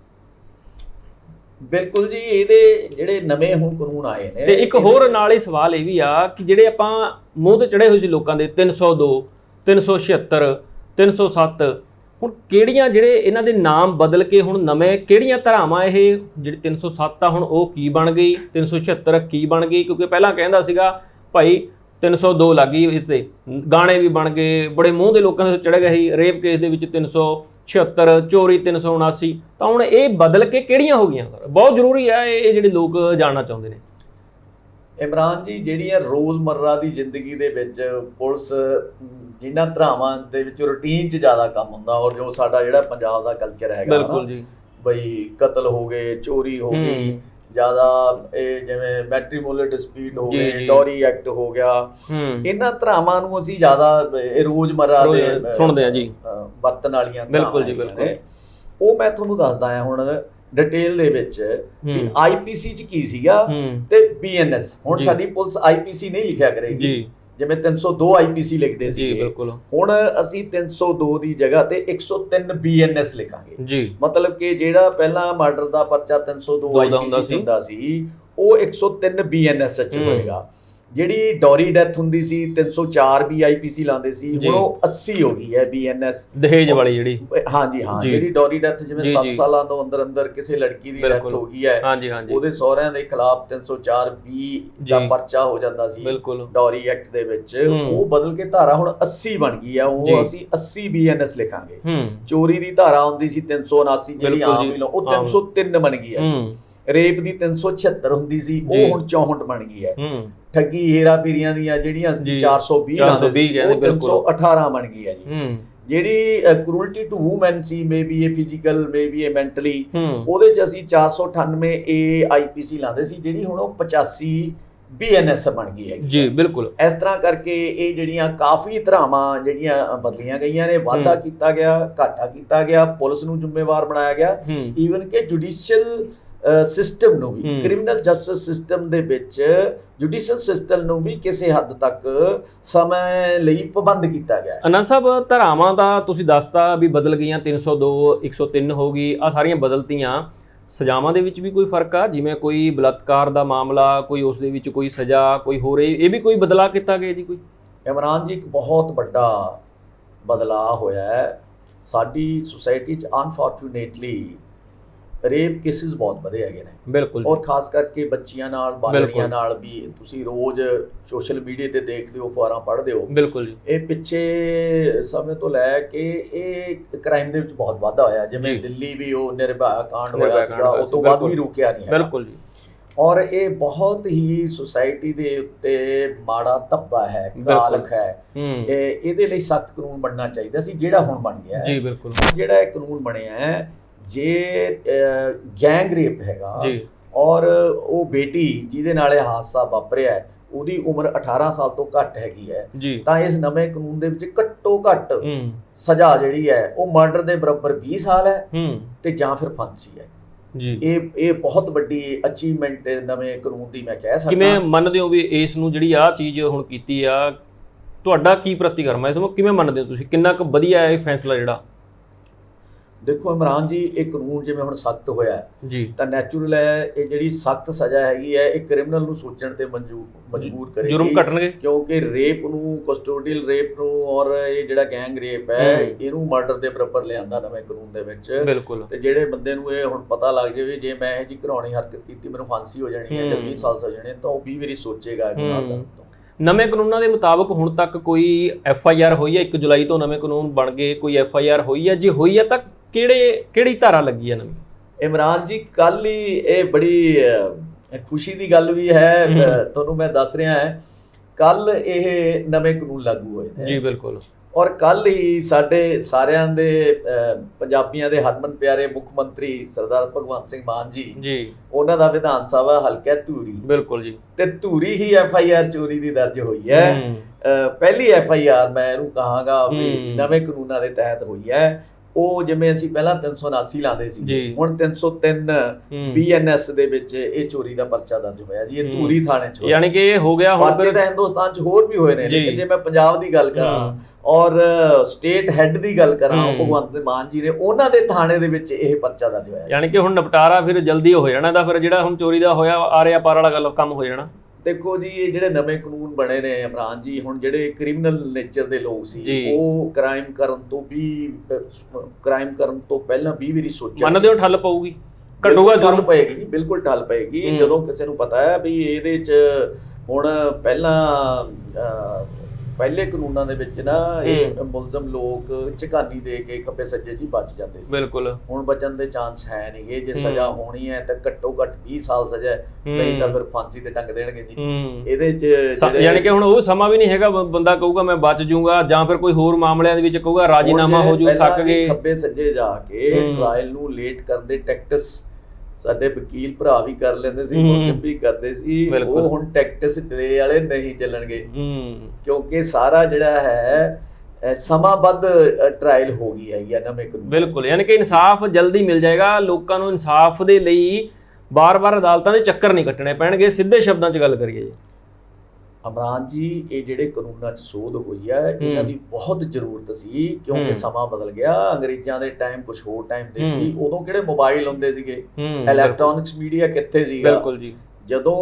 S2: ਬਿਲਕੁਲ ਜੀ ਇਹਦੇ ਜਿਹੜੇ ਨਵੇਂ ਹੁਣ ਕਾਨੂੰਨ ਆਏ ਨੇ
S1: ਤੇ ਇੱਕ ਹੋਰ ਨਾਲ ਹੀ ਸਵਾਲ ਇਹ ਵੀ ਆ ਕਿ ਜਿਹੜੇ ਆਪਾਂ ਮੂੰਹ ਤੇ ਚੜੇ ਹੋਏ ਸੀ ਲੋਕਾਂ ਦੇ 302 376 307 ਹੁਣ ਕਿਹੜੀਆਂ ਜਿਹੜੇ ਇਹਨਾਂ ਦੇ ਨਾਮ ਬਦਲ ਕੇ ਹੁਣ ਨਵੇਂ, ਕਿਹੜੀਆਂ ਧਾਰਾਵਾਂ ਇਹ ਜਿਹੜੀ 307 ਆ, ਹੁਣ ਉਹ ਕੀ ਬਣ ਗਈ? 376 ਕੀ ਬਣ ਗਈ? ਕਿਉਂਕਿ ਪਹਿਲਾਂ ਕਹਿੰਦਾ ਸੀਗਾ, ਭਾਈ 302 ਲੱਗੀ ਇਸ ਤੇ। ਗਾਣੇ ਵੀ ਬਣ ਗਏ, ਬੜੇ ਮੂੰਹ ਦੇ ਲੋਕਾਂ ਦੇ ਚੜ ਗਏ ਸੀ, ਰੇਪ ਕੇਸ ਦੇ ਵਿੱਚ 376 ਚੋਰੀ 379 ਤਾਂ ਹੁਣ ਇਹ ਬਦਲ ਕੇ ਕਿਹੜੀਆਂ ਹੋ ਗਈਆਂ? ਬਹੁਤ ਜ਼ਰੂਰੀ ਹੈ ਇਹ ਜਿਹੜੇ ਲੋਕ ਜਾਣਨਾ ਚਾਹੁੰਦੇ ਨੇ।
S2: ਇਮਰਾਨ ਜੀ ਜਿਹੜੀਆਂ ਰੋਜ਼ਮਰਰਾ ਦੀ ਜ਼ਿੰਦਗੀ ਦੇ ਵਿੱਚ ਪੁਲਿਸ ਜਿਨ੍ਹਾਂ ਧਰਾਵਾਂ ਦੇ ਵਿੱਚ ਰੂਟੀਨ 'ਚ ਜ਼ਿਆਦਾ ਕੰਮ ਹੁੰਦਾ ਔਰ ਜੋ ਸਾਡਾ ਜਿਹੜਾ ਪੰਜਾਬ ਦਾ ਕਲਚਰ ਹੈਗਾ
S1: ਬਿਲਕੁਲ ਜੀ
S2: ਬਈ ਕਤਲ ਹੋ ਗਏ ਚੋਰੀ ਹੋ ਗਈ। ਜ਼ਿਆਦਾ ਇਹ ਜਿਵੇਂ ਮੈਟ੍ਰੀਮੋਨੀਅਲ ਡਿਸਪਿਊਟ ਹੋ ਗਏ। ਡੋਰੀ ਐਕਟ ਹੋ ਗਿਆ ਇਹਨਾਂ ਧਰਾਵਾਂ ਨੂੰ ਅਸੀਂ ਜ਼ਿਆਦਾ ਇਹ ਰੋਜ਼ਮਰਰਾ ਦੇ
S1: ਸੁਣਦੇ ਹਾਂ ਜੀ।
S2: ਅ, ਵਰਤਣ ਵਾਲੀਆਂ
S1: ਬਿਲਕੁਲ ਜੀ, ਬਿਲਕੁਲ।
S2: ਉਹ ਮੈਂ ਤੁਹਾਨੂੰ ਦੱਸਦਾ ਹਾਂ ਹੁਣ ਡਿਟੇਲ ਦੇ ਵਿੱਚ ਵੀ। ਆਈਪੀਸੀ ਚ ਕੀ ਸੀਗਾ ਤੇ ਬੀਐਨਐਸ ਹੁਣ
S1: ਜੀ।
S2: ਸਾਡੀ ਪੁਲਿਸ ਆਈਪੀਸੀ ਨਹੀਂ ਲਿਖਿਆ ਕਰੇਗੀ।
S1: ਜੀ।
S2: ਜਿਵੇਂ 302 ਆਈਪੀਸੀ ਲਿਖਦੇ
S1: ਜੀ
S2: ਸੀ
S1: ਬਿਲਕੁਲ।
S2: ਹੁਣ ਅਸੀਂ 302 ਦੀ ਜਗ੍ਹਾ ਤੇ 103 ਬੀਐਨਐਸ ਲਿਖਾਂਗੇ।
S1: ਜੀ।
S2: ਮਤਲਬ ਕਿ ਜਿਹੜਾ ਪਹਿਲਾਂ ਮਰਡਰ ਦਾ ਪਰਚਾ 302
S1: ਦੋ ਦਾ ਹੁੰਦਾ
S2: ਆਈਪੀਸੀ। ਹੁੰਦਾ ਸੀ ਉਹ 103 ਬੀਐਨਐਸ ਚ। ਹੋਏਗਾ। ਜਿਹੜੀ ਡੋਰੀ ਡੈਥ ਹੁੰਦੀ ਸੀ 304 ਵੀ ਆਈਪੀਸੀ ਲਾਉਂਦੇ ਸੀ। ਹੁਣ ਉਹ 80 ਹੋ ਗਈ ਹੈ ਬੀਐਨਐਸ
S1: ਦਹੇਜ ਵਾਲੀ ਜਿਹੜੀ
S2: ਹਾਂਜੀ ਹਾਂ। ਜਿਹੜੀ ਡੋਰੀ ਡੈਥ ਜਿਵੇਂ
S1: ਜੀ,
S2: 7
S1: ਜੀ।
S2: ਸਾਲਾਂ ਤੋਂ ਅੰਦਰ ਅੰਦਰ ਕਿਸੇ ਲੜਕੀ ਦੀ ਡੈਥ। ਹੋ ਗਈ ਹੈ ਉਹਦੇ ਸਹੁਰਿਆਂ ਦੇ ਖਿਲਾਫ 304 ਬੀ ਦਾ। ਪਰਚਾ ਹੋ ਜਾਂਦਾ ਸੀ ਡੌਰੀ ਐਕਟ ਦੇ ਵਿੱਚ
S1: ਹੂੰ।
S2: ਉਹ ਬਦਲ ਕੇ ਧਾਰਾ ਹੁਣ 80 ਬਣ ਗਈ
S1: ਜੀ।
S2: ਉਹ ਅਸੀਂ 80 ਬੀਐਨਐਸ ਲਿਖਾਂਗੇ
S1: ਹੂੰ
S2: ਚੋਰੀ ਦੀ ਧਾਰਾ ਹੁੰਦੀ ਸੀ 379 ਜਿਹੜੀ ਆਮ ਹੀ ਉਹ
S1: ਆਮ।
S2: 303 ਬਣ ਗਈ ਹੈ
S1: ਹੂੰ
S2: ਰੇਪ ਦੀ 376 ਹੁੰਦੀ ਸੀ। ਉਹ ਹੁਣ 64 ਬਣ ਗਈ ਹੈ। ਠੱਗੀ ਹੇਰਾ ਫੇਰੀਆਂ ਦੀਆਂ ਜਿਹੜੀਆਂ
S1: ਜੀ।
S2: 420 ਲਾਉਂਦੇ
S1: 420
S2: ਸੀ
S1: ਕਹਿੰਦੇ
S2: ਉਹ
S1: ਬਿਲਕੁਲ।
S2: 318 ਬਣ ਗਈ ਹੈ ਜੀ। ਜਿਹੜੀ ਕਰੂਲਟੀ ਟੂ ਔਮਨ ਸੀ ਮੇਬੀ ਇਹ ਫਿਜ਼ੀਕਲ ਮੇਬੀ ਇਹ ਮੈਂਟਲੀ ਉਹਦੇ ਚ ਅਸੀਂ 498 ਏ ਆਈਪੀਸੀ ਲਾਉਂਦੇ ਸੀ ਜਿਹੜੀ ਹੁਣ ਉਹ 85 ਬੀਐਨਐਸ ਬਣ ਗਈ ਹੈ।
S1: ਜੀ ਬਿਲਕੁਲ।
S2: ਇਸ ਤਰ੍ਹਾਂ ਕਰਕੇ ਇਹ ਜਿਹੜੀਆਂ ਕਾਫੀ ਧਰਾਵਾਂ ਜਿਹੜੀਆਂ ਬਦਲੀਆਂ ਗਈਆਂ ਨੇ
S1: ਹੂੰ।
S2: ਕੀਤਾ ਗਿਆ ਘਾਟਾ ਕੀਤਾ ਗਿਆ ਪੁਲਿਸ ਨੂੰ ਜ਼ਿੰਮੇਵਾਰ ਬਣਾਇਆ ਗਿਆ। ਈਵਨ ਕਿ ਜੁਡੀਸ਼ੀਅਲ ਸਿਸਟਮ ਨੂੰ ਵੀ। ਕ੍ਰਿਮੀਨਲ ਜਸਟਿਸ ਸਿਸਟਮ ਦੇ ਵਿੱਚ ਜੁਡੀਸ਼ੀਅਲ ਸਿਸਟਮ ਨੂੰ ਵੀ ਕਿਸੇ ਹੱਦ ਤੱਕ ਸਮੇਂ ਲਈ ਪਾਬੰਦ ਕੀਤਾ ਗਿਆ ਹੈ।
S1: ਅਨੰਦ ਸਾਹਿਬ ਧਰਾਵਾਂ ਦਾ ਤੁਸੀਂ ਦੱਸਤਾ ਵੀ ਬਦਲ ਗਈਆਂ 302 103 ਹੋ ਗਈ ਆ ਸਾਰੀਆਂ ਬਦਲਤੀਆਂ। ਸਜ਼ਾਵਾਂ ਦੇ ਵਿੱਚ ਵੀ ਕੋਈ ਫ਼ਰਕ ਆ? ਜਿਵੇਂ ਕੋਈ ਬਲਾਤਕਾਰ ਦਾ ਮਾਮਲਾ ਕੋਈ ਉਸ ਦੇ ਵਿੱਚ ਕੋਈ ਸਜ਼ਾ ਕੋਈ ਹੋਰ ਇਹ ਇਹ ਵੀ ਕੋਈ ਬਦਲਾਅ ਕੀਤਾ ਗਿਆ ਜੀ ਕੋਈ?
S2: ਇਮਰਾਨ ਜੀ ਇੱਕ ਬਹੁਤ ਵੱਡਾ ਬਦਲਾਅ ਹੋਇਆ ਹੈ। ਸਾਡੀ ਸੁਸਾਇਟੀ 'ਚ ਅਨਫੋਰਚੂਨੇਟਲੀ ਰੇਪ ਕੇਸਿਸ ਬਹੁਤ ਵਧੇ ਹੈਗੇ ਨੇ।
S1: ਬਿਲਕੁਲ
S2: ਔਰ ਖਾਸ ਕਰਕੇ ਬੱਚੀਆਂ ਨਾਲ ਬਾਲੜੀਆਂ। ਨਾਲ ਵੀ ਤੁਸੀਂ ਰੋਜ਼ ਸੋਸ਼ਲ ਮੀਡੀਆ ਤੇ ਦੇਖਦੇ ਹੋ ਅਖਬਾਰਾਂ ਪੜ੍ਹਦੇ ਹੋ।
S1: ਬਿਲਕੁਲ ਜੀ।
S2: ਇਹ ਪਿੱਛੇ ਸਮੇਂ ਤੋਂ ਲੈ ਕੇ ਇਹ ਕ੍ਰਾਈਮ ਦੇ ਵਿੱਚ ਬਹੁਤ ਵਾਧਾ ਹੋਇਆ। ਜਿਵੇਂ। ਦਿੱਲੀ ਵੀ ਉਹ ਨਿਰਭਇਆ ਕਾਂਡ ਹੋਇਆ ਸੀਗਾ ਉਸ ਤੋਂ ਬਾਅਦ ਵੀ। ਰੁਕਿਆ ਨਹੀਂ
S1: ਬਿਲਕੁਲ ਜੀ।
S2: ਔਰ ਇਹ ਬਹੁਤ ਹੀ ਸੁਸਾਇਟੀ ਦੇ ਉੱਤੇ ਮਾੜਾ ਧੱਬਾ ਹੈ ਹੈ।
S1: ਹੂੰ।
S2: ਇਹ ਇਹਦੇ ਲਈ ਸਖਤ ਕਾਨੂੰਨ ਬਣਨਾ ਚਾਹੀਦਾ ਸੀ ਜਿਹੜਾ ਹੁਣ ਬਣ ਗਿਆ ਹੈ।
S1: ਜੀ ਬਿਲਕੁਲ।
S2: ਜਿਹੜਾ ਇਹ ਕਾਨੂੰਨ ਬਣਿਆ ਹੈ ਜੇ ਗੈਂਗ ਰੇਪ ਹੈਗਾ
S1: ਜੀ।
S2: ਔਰ ਉਹ ਬੇਟੀ ਜਿਹਦੇ ਨਾਲ ਇਹ ਹਾਦਸਾ ਵਾਪਰਿਆ ਹੈ, ਉਹਦੀ ਉਮਰ 18 ਸਾਲ ਤੋਂ ਘੱਟ ਹੈਗੀ ਹੈ ਤਾਂ ਇਸ ਨਵੇਂ ਕਾਨੂੰਨ ਦੇ ਵਿੱਚ ਘੱਟੋ ਘੱਟ
S1: ਹੂੰ।
S2: ਸਜ਼ਾ ਜਿਹੜੀ ਹੈ ਉਹ ਮਰਡਰ ਦੇ ਬਰਾਬਰ 20 ਸਾਲ ਹੈ
S1: ਹੂੰ।
S2: ਤੇ ਜਾਂ ਫਿਰ ਫਾਂਸੀ ਹੈ।
S1: ਜੀ।
S2: ਇਹ ਇਹ ਬਹੁਤ ਵੱਡੀ ਅਚੀਵਮੈਂਟ ਨਵੇਂ ਕਾਨੂੰਨ ਦੀ ਮੈਂ ਕਹਿ ਸਕਦਾ।
S1: ਕਿਵੇਂ ਮੰਨਦੇ ਹੋ ਵੀ ਇਸ ਨੂੰ ਜਿਹੜੀ ਆ ਚੀਜ਼ ਹੁਣ ਕੀਤੀ ਆ ਤੁਹਾਡਾ ਕੀ ਪ੍ਰਤੀਕਰਮ ਹੈ? ਇਸ ਨੂੰ ਕਿਵੇਂ ਮੰਨਦੇ ਹੋ ਤੁਸੀਂ? ਕਿੰਨਾ ਕੁ ਵਧੀਆ ਹੈ ਇਹ ਫੈਸਲਾ ਜਿਹੜਾ?
S2: ਦੇਖੋ ਇਮਰਾਨ ਜੀ ਇਹ ਕਾਨੂੰਨ ਜਿਵੇਂ ਹੁਣ ਸਖਤ ਹੋਇਆ ਹੈ
S1: ਜੀ।
S2: ਤਾਂ ਨੈਚੁਰਲ ਹੈ ਇਹ ਜਿਹੜੀ ਸਖਤ ਸਜ਼ਾ ਹੈਗੀ ਹੈ ਇਹ ਕ੍ਰਿਮੀਨਲ ਨੂੰ ਸੋਚਣ ਤੇ ਮਜਬੂਰ ਕਰੇਗੀ।
S1: ਜੁਰਮ ਘਟਣਗੇ
S2: ਕਿਉਂਕਿ ਰੇਪ ਨੂੰ ਕਸਟੋਡੀਅਲ ਰੇਪ ਨੂੰ ਔਰ ਇਹ ਜਿਹੜਾ ਗੈਂਗ ਰੇਪ ਹੈ। ਇਹਨੂੰ ਮਰਡਰ ਦੇ ਬਰਾਬਰ ਲਿਆਂਦਾ ਨਵੇਂ ਕਾਨੂੰਨ ਦੇ ਵਿੱਚ। ਤੇ ਜਿਹੜੇ ਬੰਦੇ ਨੂੰ ਇਹ ਹੁਣ ਪਤਾ ਲੱਗ ਜਾਵੇ ਜੇ ਮੈਂ ਇਹ ਜੀ ਘਰਾਉਣੀ ਹਰਕਤ ਕੀਤੀ ਮੈਨੂੰ ਫਾਂਸੀ ਹੋ ਜਾਣੀ ਹੈ ਜਾਂ
S1: ਹੂੰ।
S2: 20 ਸਾਲ ਸਜ਼ਾ ਤਾਂ ਉਹ 20 ਵਾਰੀ ਸੋਚੇਗਾ ਗੁਨਾਹ। ਕਰਨ ਤੋਂ।
S1: ਨਵੇਂ ਕਾਨੂੰਨਾਂ ਦੇ ਮੁਤਾਬਕ ਹੁਣ ਤੱਕ ਕੋਈ ਐਫ ਆਈ ਆਰ ਹੋਈ ਹੈ? 1 ਜੁਲਾਈ ਤੋਂ ਨਵੇਂ ਕਾਨੂੰਨ ਬਣ ਗਏ ਕੋਈ ਐਫ ਆਈ ਆਰ ਹੋਈ ਹੈ? ਜੇ ਹੋਈ ਹੈ ਤਾਂ ਕਿਹੜੇ ਕਿਹੜੀ ਧਾਰਾ ਲੱਗੀ ਹੈ ਨਵੀਂ?
S2: ਇਮਰਾਨ ਜੀ ਕੱਲ ਹੀ ਇਹ ਬੜੀ ਖੁਸ਼ੀ ਦੀ ਗੱਲ ਵੀ ਹੈ ਤੁਹਾਨੂੰ ਮੈਂ ਦੱਸ ਰਿਹਾ ਹਾਂ ਕੱਲ ਇਹ ਨਵੇਂ ਕਾਨੂੰਨ ਲਾਗੂ ਹੋਏ ਨੇ।
S1: ਜੀ ਬਿਲਕੁਲ।
S2: ਔਰ ਕੱਲ ਹੀ ਸਾਡੇ ਸਾਰਿਆਂ ਦੇ ਪੰਜਾਬੀਆਂ ਦੇ ਹਰਮਨ ਪਿਆਰੇ ਮੁੱਖ ਮੰਤਰੀ ਸਰਦਾਰ ਭਗਵੰਤ ਸਿੰਘ ਮਾਨ ਜੀ
S1: ਜੀ।
S2: ਉਹਨਾਂ ਦਾ ਵਿਧਾਨ ਸਭਾ ਹਲਕਾ ਧੂਰੀ।
S1: ਬਿਲਕੁਲ ਜੀ।
S2: ਤੇ ਧੂਰੀ ਹੀ ਐਫ ਆਈ ਆਰ ਚੋਰੀ ਦੀ ਦਰਜ ਹੋਈ ਹੈ। ਪਹਿਲੀ ਐਫ ਆਈ ਆਰ ਮੈਂ ਇਹਨੂੰ ਕਹਾਂਗਾ ਵੀ। ਨਵੇਂ ਕਾਨੂੰਨਾਂ ਦੇ ਤਹਿਤ ਹੋਈ ਹੈ। ਉਹ ਜਿਵੇਂ ਅਸੀਂ ਪਹਿਲਾਂ 379 ਲਾਉਂਦੇ ਸੀ। ਹੁਣ 303
S1: ਹੂੰ।
S2: ਬੀਐਨਐਸ ਦੇ ਵਿੱਚ ਇਹ ਚੋਰੀ ਦਾ ਪਰਚਾ ਦਰਜ ਹੋਇਆ ਜੀ ਇਹ। ਧੂਰੀ ਥਾਣੇ ਚ
S1: ਯਾਨੀ ਕਿ ਇਹ ਹੋ ਗਿਆ ਹੁਣ
S2: ਪਰਚੇ ਤਾਂ ਹਿੰਦੁਸਤਾਨ ਚ ਹੋਰ ਵੀ ਹੋਏ ਨੇ। ਲੇਕਿਨ ਜੇ ਮੈਂ ਪੰਜਾਬ ਦੀ ਗੱਲ ਕਰਾਂ। ਔਰ ਸਟੇਟ ਹੈੱਡ ਦੀ ਗੱਲ ਕਰਾਂ। ਭਗਵੰਤ ਮਾਨ ਜੀ ਨੇ ਉਹਨਾਂ ਦੇ ਥਾਣੇ ਦੇ ਵਿੱਚ ਇਹ ਪਰਚਾ ਦਰਜ ਹੋਇਆ
S1: ਯਾਨੀ ਕਿ ਹੁਣ ਨਿਪਟਾਰਾ ਫਿਰ ਜਲਦੀ ਹੋ ਜਾਣਾ ਤਾਂ ਫਿਰ ਜਿਹੜਾ ਹੁਣ ਚੋਰੀ ਦਾ ਹੋਇਆ ਆ ਰਿਹਾ ਪਾਰ ਵਾਲਾ ਗੱਲ ਕੰਮ ਹੋ ਜਾਣਾ
S2: ਦੇਖੋ ਜੀ ਇਹ ਜਿਹੜੇ ਨਵੇਂ ਕਾਨੂੰਨ ਬਣੇ ਨੇ ਇਮਰਾਨ ਜੀ ਹੁਣ ਜਿਹੜੇ ਕ੍ਰਿਮੀਨਲ ਨੇਚਰ ਦੇ ਲੋਕ ਸੀ। ਉਹ ਕ੍ਰਾਈਮ ਕਰਨ ਤੋਂ ਵੀ ਕ੍ਰਾਈਮ ਕਰਨ ਤੋਂ ਪਹਿਲਾਂ 20 ਵਾਰੀ ਸੋਚਣ
S1: ਮੰਨਦੇ ਹੋ ਠੱਲ ਪਊਗੀ ਘਟੂਗਾ
S2: ਠੱਲ ਪਏਗੀ ਜੀ, ਬਿਲਕੁਲ ਠੱਲ ਪਏਗੀ। ਜਦੋਂ ਕਿਸੇ ਨੂੰ ਪਤਾ ਹੈ ਵੀ ਇਹਦੇ 'ਚ ਹੁਣ ਪਹਿਲਾਂ ਪਹਿਲੇ ਕਾਨੂੰਨਾਂ ਦੇ ਵਿੱਚ ਨਾ ਇਹ ਮੁਲਜ਼ਮ ਲੋਕ ਝਕਾਨੀ ਦੇ ਕੇ ਖੱਬੇ ਸੱਜੇ ਹੀ ਬਚ ਜਾਂਦੇ ਸੀ।
S1: ਬਿਲਕੁਲ।
S2: ਹੁਣ ਬਚਣ ਦੇ ਚਾਂਸ ਹੈ ਨਹੀਂਗੇ ਜੇ
S1: ਹੂੰ।
S2: ਸਜ਼ਾ ਹੋਣੀ ਹੈ ਤਾਂ ਘੱਟੋ ਘੱਟ 20 ਸਾਲ ਸਜ਼ਾ ਨਹੀਂ ਤਾਂ ਫਿਰ ਫਾਂਸੀ ਤੇ ਟੰਗ ਦੇਣਗੇ ਜੀ। ਇਹਦੇ 'ਚ
S1: ਯਾਨੀ ਕਿ ਹੁਣ ਉਹ ਸਮਾਂ ਵੀ ਨਹੀਂ ਹੈਗਾ। ਬੰਦਾ ਕਹੂਗਾ ਮੈਂ ਬਚ ਜਾਊਂਗਾ ਜਾਂ ਫਿਰ ਕੋਈ ਹੋਰ ਮਾਮਲਿਆਂ ਦੇ ਵਿੱਚ ਕਹੂਗਾ ਰਾਜੀਨਾਮਾ ਹੋ ਜੂ ਥੱਕ ਗਏ
S2: ਜੀ ਖੱਬੇ ਸੱਜੇ ਜਾ ਕੇ। ਟ੍ਰਾਇਲ ਨੂੰ ਲੇਟ ਕਰਨ ਦੇ ਟੈਕਟਿਸ ਸਾਡੇ ਵਕੀਲ ਭਰਾ ਵੀ ਕਰ ਲੈਂਦੇ ਸੀ। ਮੁਲਜ਼ਮ ਵੀ ਕਰਦੇ ਸੀ। ਉਹ ਹੁਣ ਟੈਕਟਿਸ ਡਿਲੇ ਵਾਲੇ ਨਹੀਂ ਚੱਲਣਗੇ ਕਿਉਂਕਿ ਸਾਰਾ ਜਿਹੜਾ ਹੈ ਸਮਾਂਬੱਧ ਟ੍ਰਾਇਲ ਹੋ ਗਈ ਹੈ ਇਹ ਨਵੇਂ ਕਾਨੂੰਨ
S1: ਬਿਲਕੁਲ ਯਾਨੀ ਕਿ ਇਨਸਾਫ ਜਲਦੀ ਮਿਲ ਜਾਏਗਾ ਲੋਕਾਂ ਨੂੰ ਇਨਸਾਫ ਦੇ ਲਈ ਬਾਰ-ਬਾਰ ਅਦਾਲਤਾਂ ਦੇ ਚੱਕਰ ਨਹੀਂ ਕੱਟਣੇ ਪੈਣਗੇ ਸਿੱਧੇ ਸ਼ਬਦਾਂ 'ਚ ਗੱਲ ਕਰੀਏ ਜੀ
S2: ਅਮਰਾਨ ਜੀ ਇਹ ਜਿਹੜੇ ਕਾਨੂੰਨਾਂ 'ਚ ਸੋਧ ਹੋਈ ਹੈ ਇਹਨਾਂ। ਦੀ ਬਹੁਤ ਜ਼ਰੂਰਤ ਸੀ ਕਿਉਂਕਿ। ਸਮਾਂ ਬਦਲ ਗਿਆ ਅੰਗਰੇਜ਼ਾਂ ਦੇ ਟਾਈਮ ਕੁਝ ਹੋਰ ਟਾਈਮ ਦੇ ਸੀ। ਉਦੋਂ ਕਿਹੜੇ ਮੋਬਾਈਲ ਹੁੰਦੇ ਸੀਗੇ ਇਲੈਕਟ੍ਰੋਨਿਕਸ ਮੀਡੀਆ ਕਿੱਥੇ ਸੀਗਾ
S1: ਬਿਲਕੁਲ ਜੀ
S2: ਜਦੋਂ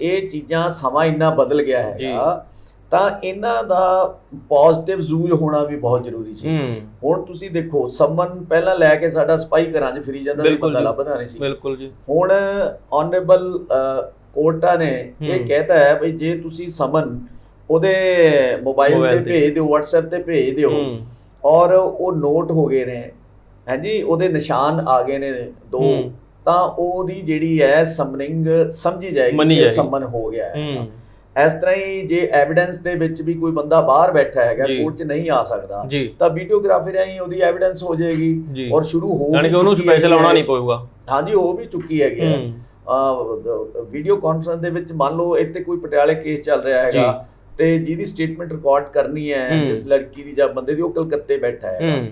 S2: ਇਹ ਚੀਜ਼ਾਂ ਸਮਾਂ ਇੰਨਾ ਬਦਲ ਗਿਆ। ਹੈਗਾ ਤਾਂ ਇਹਨਾਂ ਦਾ ਪੋਜ਼ਿਟਿਵ ਯੂਜ਼ ਹੋਣਾ ਵੀ ਬਹੁਤ ਜ਼ਰੂਰੀ ਸੀ ਹੁਣ ਤੁਸੀਂ ਦੇਖੋ ਸਮਨ ਪਹਿਲਾਂ ਲੈ ਕੇ ਸਾਡਾ ਸਪਾਈ ਘਰਾਂ 'ਚ ਫਿਰੀ ਜਾਂਦਾ ਸੀ ਬੰਦਾ। ਲੱਭਦਾ ਨਹੀਂ ਸੀ
S1: ਬਿਲਕੁਲ ਜੀ
S2: ਹੁਣ ਆਨਰੇਬਲ ਕੋਰਟਾਂ ਨੇ ਇਹ
S1: ਹੂੰ।
S2: ਕਹਿਤਾ ਹੈ ਵੀ ਜੇ ਤੁਸੀਂ ਸਮਨ ਉਹਦੇ ਮੋਬਾਈਲ ਤੇ। ਭੇਜ ਦਿਓ WhatsApp ਤੇ ਭੇਜ ਦਿਓ
S1: ਹੂੰ
S2: ਔਰ ਉਹ ਨੋਟ ਹੋ ਗਏ ਨੇ ਹਾਂਜੀ ਉਹਦੇ ਨਿਸ਼ਾਨ ਆ ਗਏ ਨੇ ਦੋ
S1: ਹੂੰ।
S2: ਤਾਂ ਉਹਦੀ ਜਿਹੜੀ ਹੈ ਸਮਨਿੰਗ ਸਮਝੀ ਜਾਏਗੀ ਕਿ। ਸਮਨ ਹੋ ਗਿਆ ਹੈ
S1: ਹੂੰ
S2: ਇਸ ਤਰ੍ਹਾਂ ਹੀ ਜੇ ਐਵੀਡੈਂਸ ਦੇ ਵਿੱਚ ਵੀ ਕੋਈ ਬੰਦਾ ਬਾਹਰ ਬੈਠਾ ਹੈਗਾ। ਕੋਰਟ 'ਚ ਨਹੀਂ ਆ ਸਕਦਾ ਤਾਂ ਵੀਡੀਓਗ੍ਰਾਫੀ ਰਾਹੀਂ ਉਹਦੀ ਐਵੀਡੈਂਸ ਹੋ ਜਾਏਗੀ ਔਰ ਸ਼ੁਰੂ ਹੋ
S1: ਯਾਨੀ ਕਿ ਉਹਨੂੰ ਸਪੈਸ਼ਲ ਆਉਣਾ
S2: ਹੈ।
S1: ਨਹੀਂ ਪਊਗਾ
S2: ਹਾਂਜੀ ਹੋ ਵੀ ਚੁੱਕੀ ਹੈਗੀ ਹੈ
S1: ਹੂੰ
S2: ਵੀਡੀਓ ਕਾਨਫਰੰਸ ਦੇ ਵਿੱਚ ਮੰਨ ਲਓ ਇੱਥੇ ਕੋਈ ਪਟਿਆਲੇ ਕੇਸ ਚੱਲ ਰਿਹਾ ਹੈਗਾ ਤੇ ਜਿਹਦੀ ਸਟੇਟਮੈਂਟ ਰਿਕਾਰਡ ਕਰਨੀ ਹੈ। ਜਿਸ ਲੜਕੀ ਦੀ ਜਾਂ ਬੰਦੇ ਦੀ ਉਹ ਕਲਕੱਤੇ ਬੈਠਾ ਹੈ।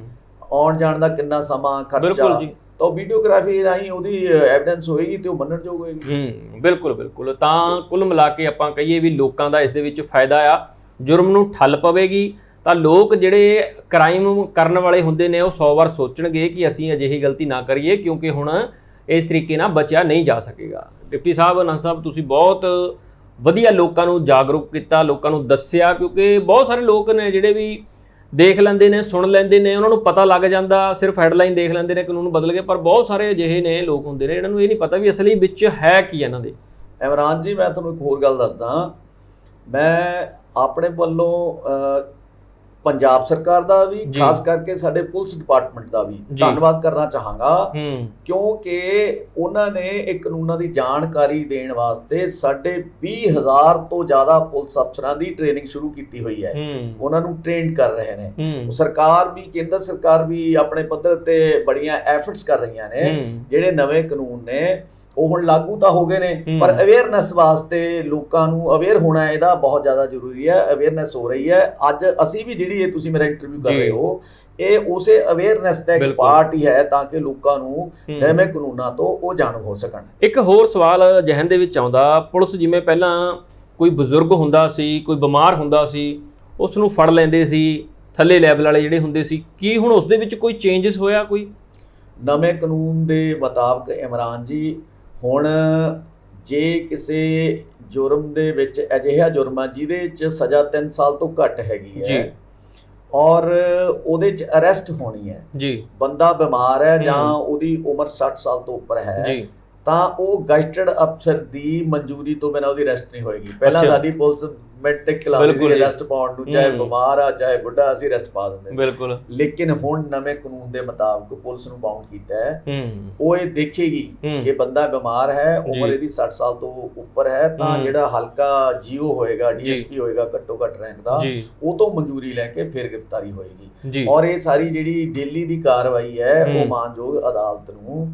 S2: ਆਉਣ ਜਾਣ ਦਾ ਕਿੰਨਾ ਸਮਾਂ ਖਰਚਾ ਤਾਂ ਵੀਡੀਓਗ੍ਰਾਫੀ ਰਾਹੀਂ ਉਹਦੀ ਐਵੀਡੈਂਸ ਹੋਏਗੀ ਤੇ ਉਹ ਮੰਨਣ ਯੋਗ ਹੋਏਗੀ।
S1: ਹੂੰ ਬਿਲਕੁਲ ਬਿਲਕੁਲ। ਤਾਂ ਕੁੱਲ ਮਿਲਾ ਕੇ ਆਪਾਂ ਕਹੀਏ ਵੀ ਲੋਕਾਂ ਦਾ ਇਸ ਦੇ ਵਿੱਚ ਫਾਇਦਾ ਆ। ਜੁਰਮ ਨੂੰ ਠੱਲ ਪਵੇਗੀ। ਤਾਂ ਲੋਕ ਜਿਹੜੇ ਕ੍ਰਾਈਮ ਕਰਨ ਵਾਲੇ ਹੁੰਦੇ ਨੇ ਉਹ 100 ਵਾਰ ਸੋਚਣਗੇ ਕਿ ਅਸੀਂ ਅਜਿਹੀ ਗਲਤੀ ਨਾ ਕਰੀਏ ਕਿਉਂਕਿ ਹੁਣ ਇਸ ਤਰੀਕੇ ਨਾਲ ਬਚਿਆ ਨਹੀਂ ਜਾ ਸਕੇਗਾ। ਡਿਪਟੀ ਸਾਹਿਬ ਅਨੰਦ ਸਾਹਿਬ, ਤੁਸੀਂ ਬਹੁਤ ਵਧੀਆ ਲੋਕਾਂ ਨੂੰ ਜਾਗਰੂਕ ਕੀਤਾ, ਲੋਕਾਂ ਨੂੰ ਦੱਸਿਆ, ਕਿਉਂਕਿ ਬਹੁਤ ਸਾਰੇ ਲੋਕ ਨੇ ਜਿਹੜੇ ਵੀ ਦੇਖ ਲੈਂਦੇ ਨੇ, ਸੁਣ ਲੈਂਦੇ ਨੇ, ਉਹਨਾਂ ਨੂੰ ਪਤਾ ਲੱਗ ਜਾਂਦਾ, ਸਿਰਫ ਹੈਡਲਾਈਨ ਦੇਖ ਲੈਂਦੇ ਨੇ, ਕਾਨੂੰਨ ਬਦਲ ਗਏ, ਪਰ ਬਹੁਤ ਸਾਰੇ ਅਜਿਹੇ ਨੇ ਲੋਕ ਹੁੰਦੇ ਨੇ, ਇਹਨਾਂ ਨੂੰ ਇਹ ਨਹੀਂ ਪਤਾ ਵੀ ਅਸਲੀ ਵਿੱਚ ਹੈ ਕੀ ਇਹਨਾਂ ਦੇ।
S2: ਇਮਰਾਨ ਜੀ, ਮੈਂ ਤੁਹਾਨੂੰ ਇੱਕ ਹੋਰ ਗੱਲ ਦੱਸਦਾ। ਮੈਂ ਆਪਣੇ ਵੱਲੋਂ ਪੰਜਾਬ ਸਰਕਾਰ ਦਾ ਵੀ। ਖਾਸ ਕਰਕੇ ਸਾਡੇ ਪੁਲਿਸ ਡਿਪਾਰਟਮੈਂਟ ਦਾ ਵੀ। ਧੰਨਵਾਦ ਕਰਨਾ ਚਾਹਾਂਗਾ। ਕਿਉਂਕਿ ਉਹਨਾਂ ਨੇ ਇਹ ਕਾਨੂੰਨਾਂ ਦੀ ਜਾਣਕਾਰੀ ਦੇਣ ਵਾਸਤੇ ਸਾਡੇ 20000 ਤੋਂ ਜ਼ਿਆਦਾ ਪੁਲਿਸ ਅਫਸਰਾਂ ਦੀ ਟ੍ਰੇਨਿੰਗ ਸ਼ੁਰੂ ਕੀਤੀ ਹੋਈ ਹੈ। ਉਹਨਾਂ ਨੂੰ ਟ੍ਰੇਨ ਕਰ ਰਹੇ ਨੇ। ਸਰਕਾਰ ਵੀ ਕੇਂਦਰ ਸਰਕਾਰ ਵੀ ਆਪਣੇ ਪੱਧਰ ਤੇ ਬੜੀਆਂ ਐਫਰਟਸ ਕਰ ਰਹੀਆਂ ਨੇ। ਜਿਹੜੇ ਨਵੇਂ ਕਾਨੂੰਨ ਨੇ ਉਹ ਹੁਣ ਲਾਗੂ ਤਾਂ ਹੋ ਗਏ ਨੇ। ਪਰ ਅਵੇਅਰਨੈਸ ਵਾਸਤੇ ਲੋਕਾਂ ਨੂੰ ਅਵੇਅਰ ਹੋਣਾ ਇਹਦਾ ਬਹੁਤ ਜ਼ਿਆਦਾ ਜ਼ਰੂਰੀ ਹੈ ਅਵੇਅਰਨੈਸ ਹੋ ਰਹੀ ਹੈ ਅੱਜ ਅਸੀਂ ਵੀ ਜਿਹੜੀ ਇਹ ਤੁਸੀਂ ਮੇਰਾ ਇੰਟਰਵਿਊ ਕਰ। ਰਹੇ ਹੋ ਇਹ ਉਸੇ ਅਵੇਅਰਨੈਸ ਦਾ ਇੱਕ। ਪਾਰਟ ਹੀ ਹੈ ਤਾਂ ਕਿ ਲੋਕਾਂ ਨੂੰ। ਨਵੇਂ ਕਾਨੂੰਨਾਂ ਤੋਂ ਉਹ ਜਾਣੂ ਹੋ ਸਕਣ
S1: ਇੱਕ ਹੋਰ ਸਵਾਲ ਜਹਨ ਦੇ ਵਿੱਚ ਆਉਂਦਾ ਪੁਲਿਸ ਜਿਵੇਂ ਪਹਿਲਾਂ ਕੋਈ ਬਜ਼ੁਰਗ ਹੁੰਦਾ ਸੀ ਕੋਈ ਬਿਮਾਰ ਹੁੰਦਾ ਸੀ ਉਸ ਨੂੰ ਫੜ ਲੈਂਦੇ ਸੀ ਥੱਲੇ ਲੈਵਲ ਵਾਲੇ ਜਿਹੜੇ ਹੁੰਦੇ ਸੀ ਕੀ ਹੁਣ ਉਸ ਦੇ ਵਿੱਚ ਕੋਈ ਚੇਂਜਸ ਹੋਇਆ ਕੋਈ
S2: ਨਵੇਂ ਕਾਨੂੰਨ ਦੇ ਮੁਤਾਬਕ ਇਮਰਾਨ ਜੀ ਹੁਣ ਜੇ ਕਿਸੇ ਜੁਰਮ ਦੇ ਵਿੱਚ ਅਜਿਹਾ ਜੁਰਮ ਆ ਜਿਹਦੇ 'ਚ ਸਜ਼ਾ 3 ਸਾਲ ਤੋਂ ਘੱਟ ਹੈਗੀ ਹੈ
S1: ਜੀ।
S2: ਔਰ ਉਹਦੇ 'ਚ ਅਰੈਸਟ ਹੋਣੀ ਹੈ
S1: ਜੀ
S2: ਬੰਦਾ ਬਿਮਾਰ ਹੈ ਜਾਂ। ਉਹਦੀ ਉਮਰ 60 ਸਾਲ ਤੋਂ ਉੱਪਰ ਹੈ
S1: ਜੀ
S2: ਤਾਂ ਉਹ ਗਜ਼ਟਡ ਅਫਸਰ ਦੀ ਮਨਜ਼ੂਰੀ ਤੋਂ ਬਿਨਾਂ ਉਹਦੀ ਅਰੈਸਟ ਨਹੀਂ ਹੋਏਗੀ ਪਹਿਲਾਂ। ਸਾਡੀ ਪੁਲਿਸ ਮੈਟ੍ਰਿਕ ਕਲਾਉਂਦੀ
S1: ਬਿਲਕੁਲ
S2: ਸੀ
S1: ਜੀ।
S2: ਅਰੈਸਟ ਪਾਉਣ ਨੂੰ ਚਾਹੇ। ਬਿਮਾਰ ਆ ਚਾਹੇ ਬੁੱਢਾ ਅਸੀਂ ਅਰੈਸਟ ਪਾ ਦਿੰਦੇ ਸੀ
S1: ਬਿਲਕੁਲ
S2: ਲੇਕਿਨ ਹੁਣ ਨਵੇਂ ਕਾਨੂੰਨ ਦੇ ਮੁਤਾਬਕ ਪੁਲਿਸ ਨੂੰ ਬਾਉਂਡ ਕੀਤਾ ਹੈ ਉਹ ਇਹ ਦੇਖੇਗੀ। ਕਿ ਬੰਦਾ ਬਿਮਾਰ ਹੈ ਉਮਰ। ਇਹਦੀ 60 ਸਾਲ ਤੋਂ ਉੱਪਰ ਹੈ ਤਾਂ। ਜਿਹੜਾ ਹਲਕਾ ਜੀਓ ਹੋਏਗਾ ਡੀਐਸਪੀ ਹੋਏਗਾ ਘੱਟੋ ਘੱਟ ਰੈਂਕ ਦਾ ਉਹ ਤੋਂ ਮਨਜ਼ੂਰੀ ਲੈ ਕੇ ਫਿਰ ਗ੍ਰਿਫਤਾਰੀ ਹੋਏਗੀ ਔਰ ਇਹ ਸਾਰੀ ਜਿਹੜੀ ਡੇਲੀ ਦੀ ਕਾਰਵਾਈ ਹੈ ਉਹ। ਮਾਨਯੋਗ ਅਦਾਲਤ ਨੂੰ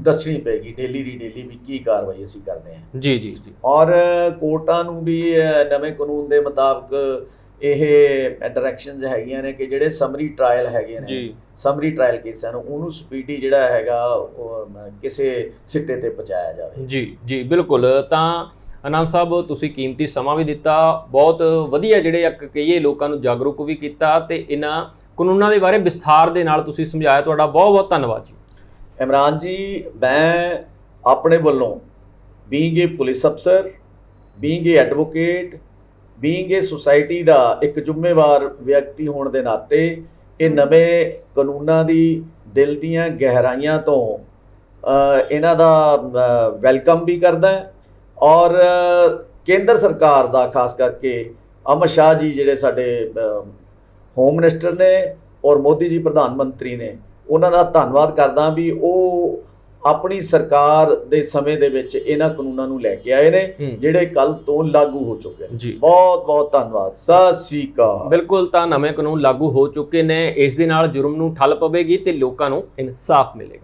S2: ਦੱਸਣੀ ਪੈਗੀ ਡੇਲੀ ਦੀ ਡੇਲੀ ਵੀ ਕੀ ਕਾਰਵਾਈ ਅਸੀਂ ਕਰਦੇ ਹਾਂ
S1: ਜੀ ਜੀ ਜੀ
S2: ਔਰ ਕੋਰਟਾਂ ਨੂੰ ਵੀ ਨਵੇਂ ਕਾਨੂੰਨ ਦੇ ਮੁਤਾਬਕ ਇਹ ਡਾਇਰੈਕਸ਼ਨਸ ਹੈਗੀਆਂ ਨੇ ਕਿ ਜਿਹੜੇ ਸਮਰੀ ਟ੍ਰਾਇਲ ਹੈਗੇ ਨੇ
S1: ਜੀ।
S2: ਸਮਰੀ ਟ੍ਰਾਇਲ ਕੇਸਾਂ ਨੂੰ ਉਹਨੂੰ ਸਪੀਡੀ ਜਿਹੜਾ ਹੈਗਾ ਕਿਸੇ ਸਿੱਟੇ ਤੇ ਪਹੁੰਚਾਇਆ ਜਾਵੇ।
S1: ਜੀ ਜੀ ਬਿਲਕੁਲ। ਤਾਂ ਆਨੰਦ ਸਾਹਿਬ ਤੁਸੀਂ ਕੀਮਤੀ ਸਮਾਂ ਵੀ ਦਿੱਤਾ ਬਹੁਤ ਵਧੀਆ ਜਿਹੜੇ ਇੱਕ ਕਹੀਏ ਲੋਕਾਂ ਨੂੰ ਜਾਗਰੂਕ ਵੀ ਕੀਤਾ ਤੇ ਇਹਨਾਂ ਕਾਨੂੰਨਾਂ ਦੇ ਬਾਰੇ ਵਿਸਥਾਰ ਦੇ ਨਾਲ ਤੁਸੀਂ ਸਮਝਾਇਆ ਤੁਹਾਡਾ ਬਹੁਤ ਬਹੁਤ ਧੰਨਵਾਦ ਜੀ।
S2: ਇਮਰਾਨ ਜੀ ਮੈਂ ਆਪਣੇ ਵੱਲੋਂ ਬੀਇੰਗ ਏ ਪੁਲਿਸ ਅਫਸਰ being a advocate being a society ਦਾ ਇੱਕ ਜ਼ਿੰਮੇਵਾਰ ਵਿਅਕਤੀ ਹੋਣ ਦੇ ਨਾਤੇ ਇਹ ਨਵੇਂ ਕਾਨੂੰਨਾਂ ਦੀ ਦਿਲ ਦੀਆਂ ਗਹਿਰਾਈਆਂ ਤੋਂ ਇਹਨਾਂ ਦਾ ਵੈਲਕਮ ਵੀ ਕਰਦਾ ਔਰ ਕੇਂਦਰ ਸਰਕਾਰ ਦਾ ਖਾਸ ਕਰਕੇ ਅਮਿਤ ਸ਼ਾਹ ਜੀ ਜਿਹੜੇ ਸਾਡੇ ਹੋਮ ਮਿਨਿਸਟਰ ਨੇ ਔਰ ਮੋਦੀ ਜੀ ਪ੍ਰਧਾਨ ਮੰਤਰੀ ਨੇ, ਉਹਨਾਂ ਦਾ ਧੰਨਵਾਦ ਕਰਦਾ ਵੀ ਉਹ ਆਪਣੀ ਸਰਕਾਰ ਦੇ ਸਮੇਂ ਦੇ ਵਿੱਚ ਇਹਨਾਂ ਕਾਨੂੰਨਾਂ ਨੂੰ ਲੈ ਕੇ ਆਏ ਨੇ। ਜਿਹੜੇ ਕੱਲ ਤੋਂ ਲਾਗੂ ਹੋ ਚੁੱਕੇ ਨੇ। ਬਹੁਤ ਬਹੁਤ ਧੰਨਵਾਦ। ਸਤਿ ਸ੍ਰੀ ਅਕਾਲ।
S1: ਬਿਲਕੁਲ ਤਾਂ ਨਵੇਂ ਕਾਨੂੰਨ ਲਾਗੂ ਹੋ ਚੁੱਕੇ ਨੇ ਇਸ ਦੇ ਨਾਲ ਜੁਰਮ ਨੂੰ ਠੱਲ ਪਵੇਗੀ ਤੇ ਲੋਕਾਂ ਨੂੰ ਇਨਸਾਫ ਮਿਲੇਗਾ।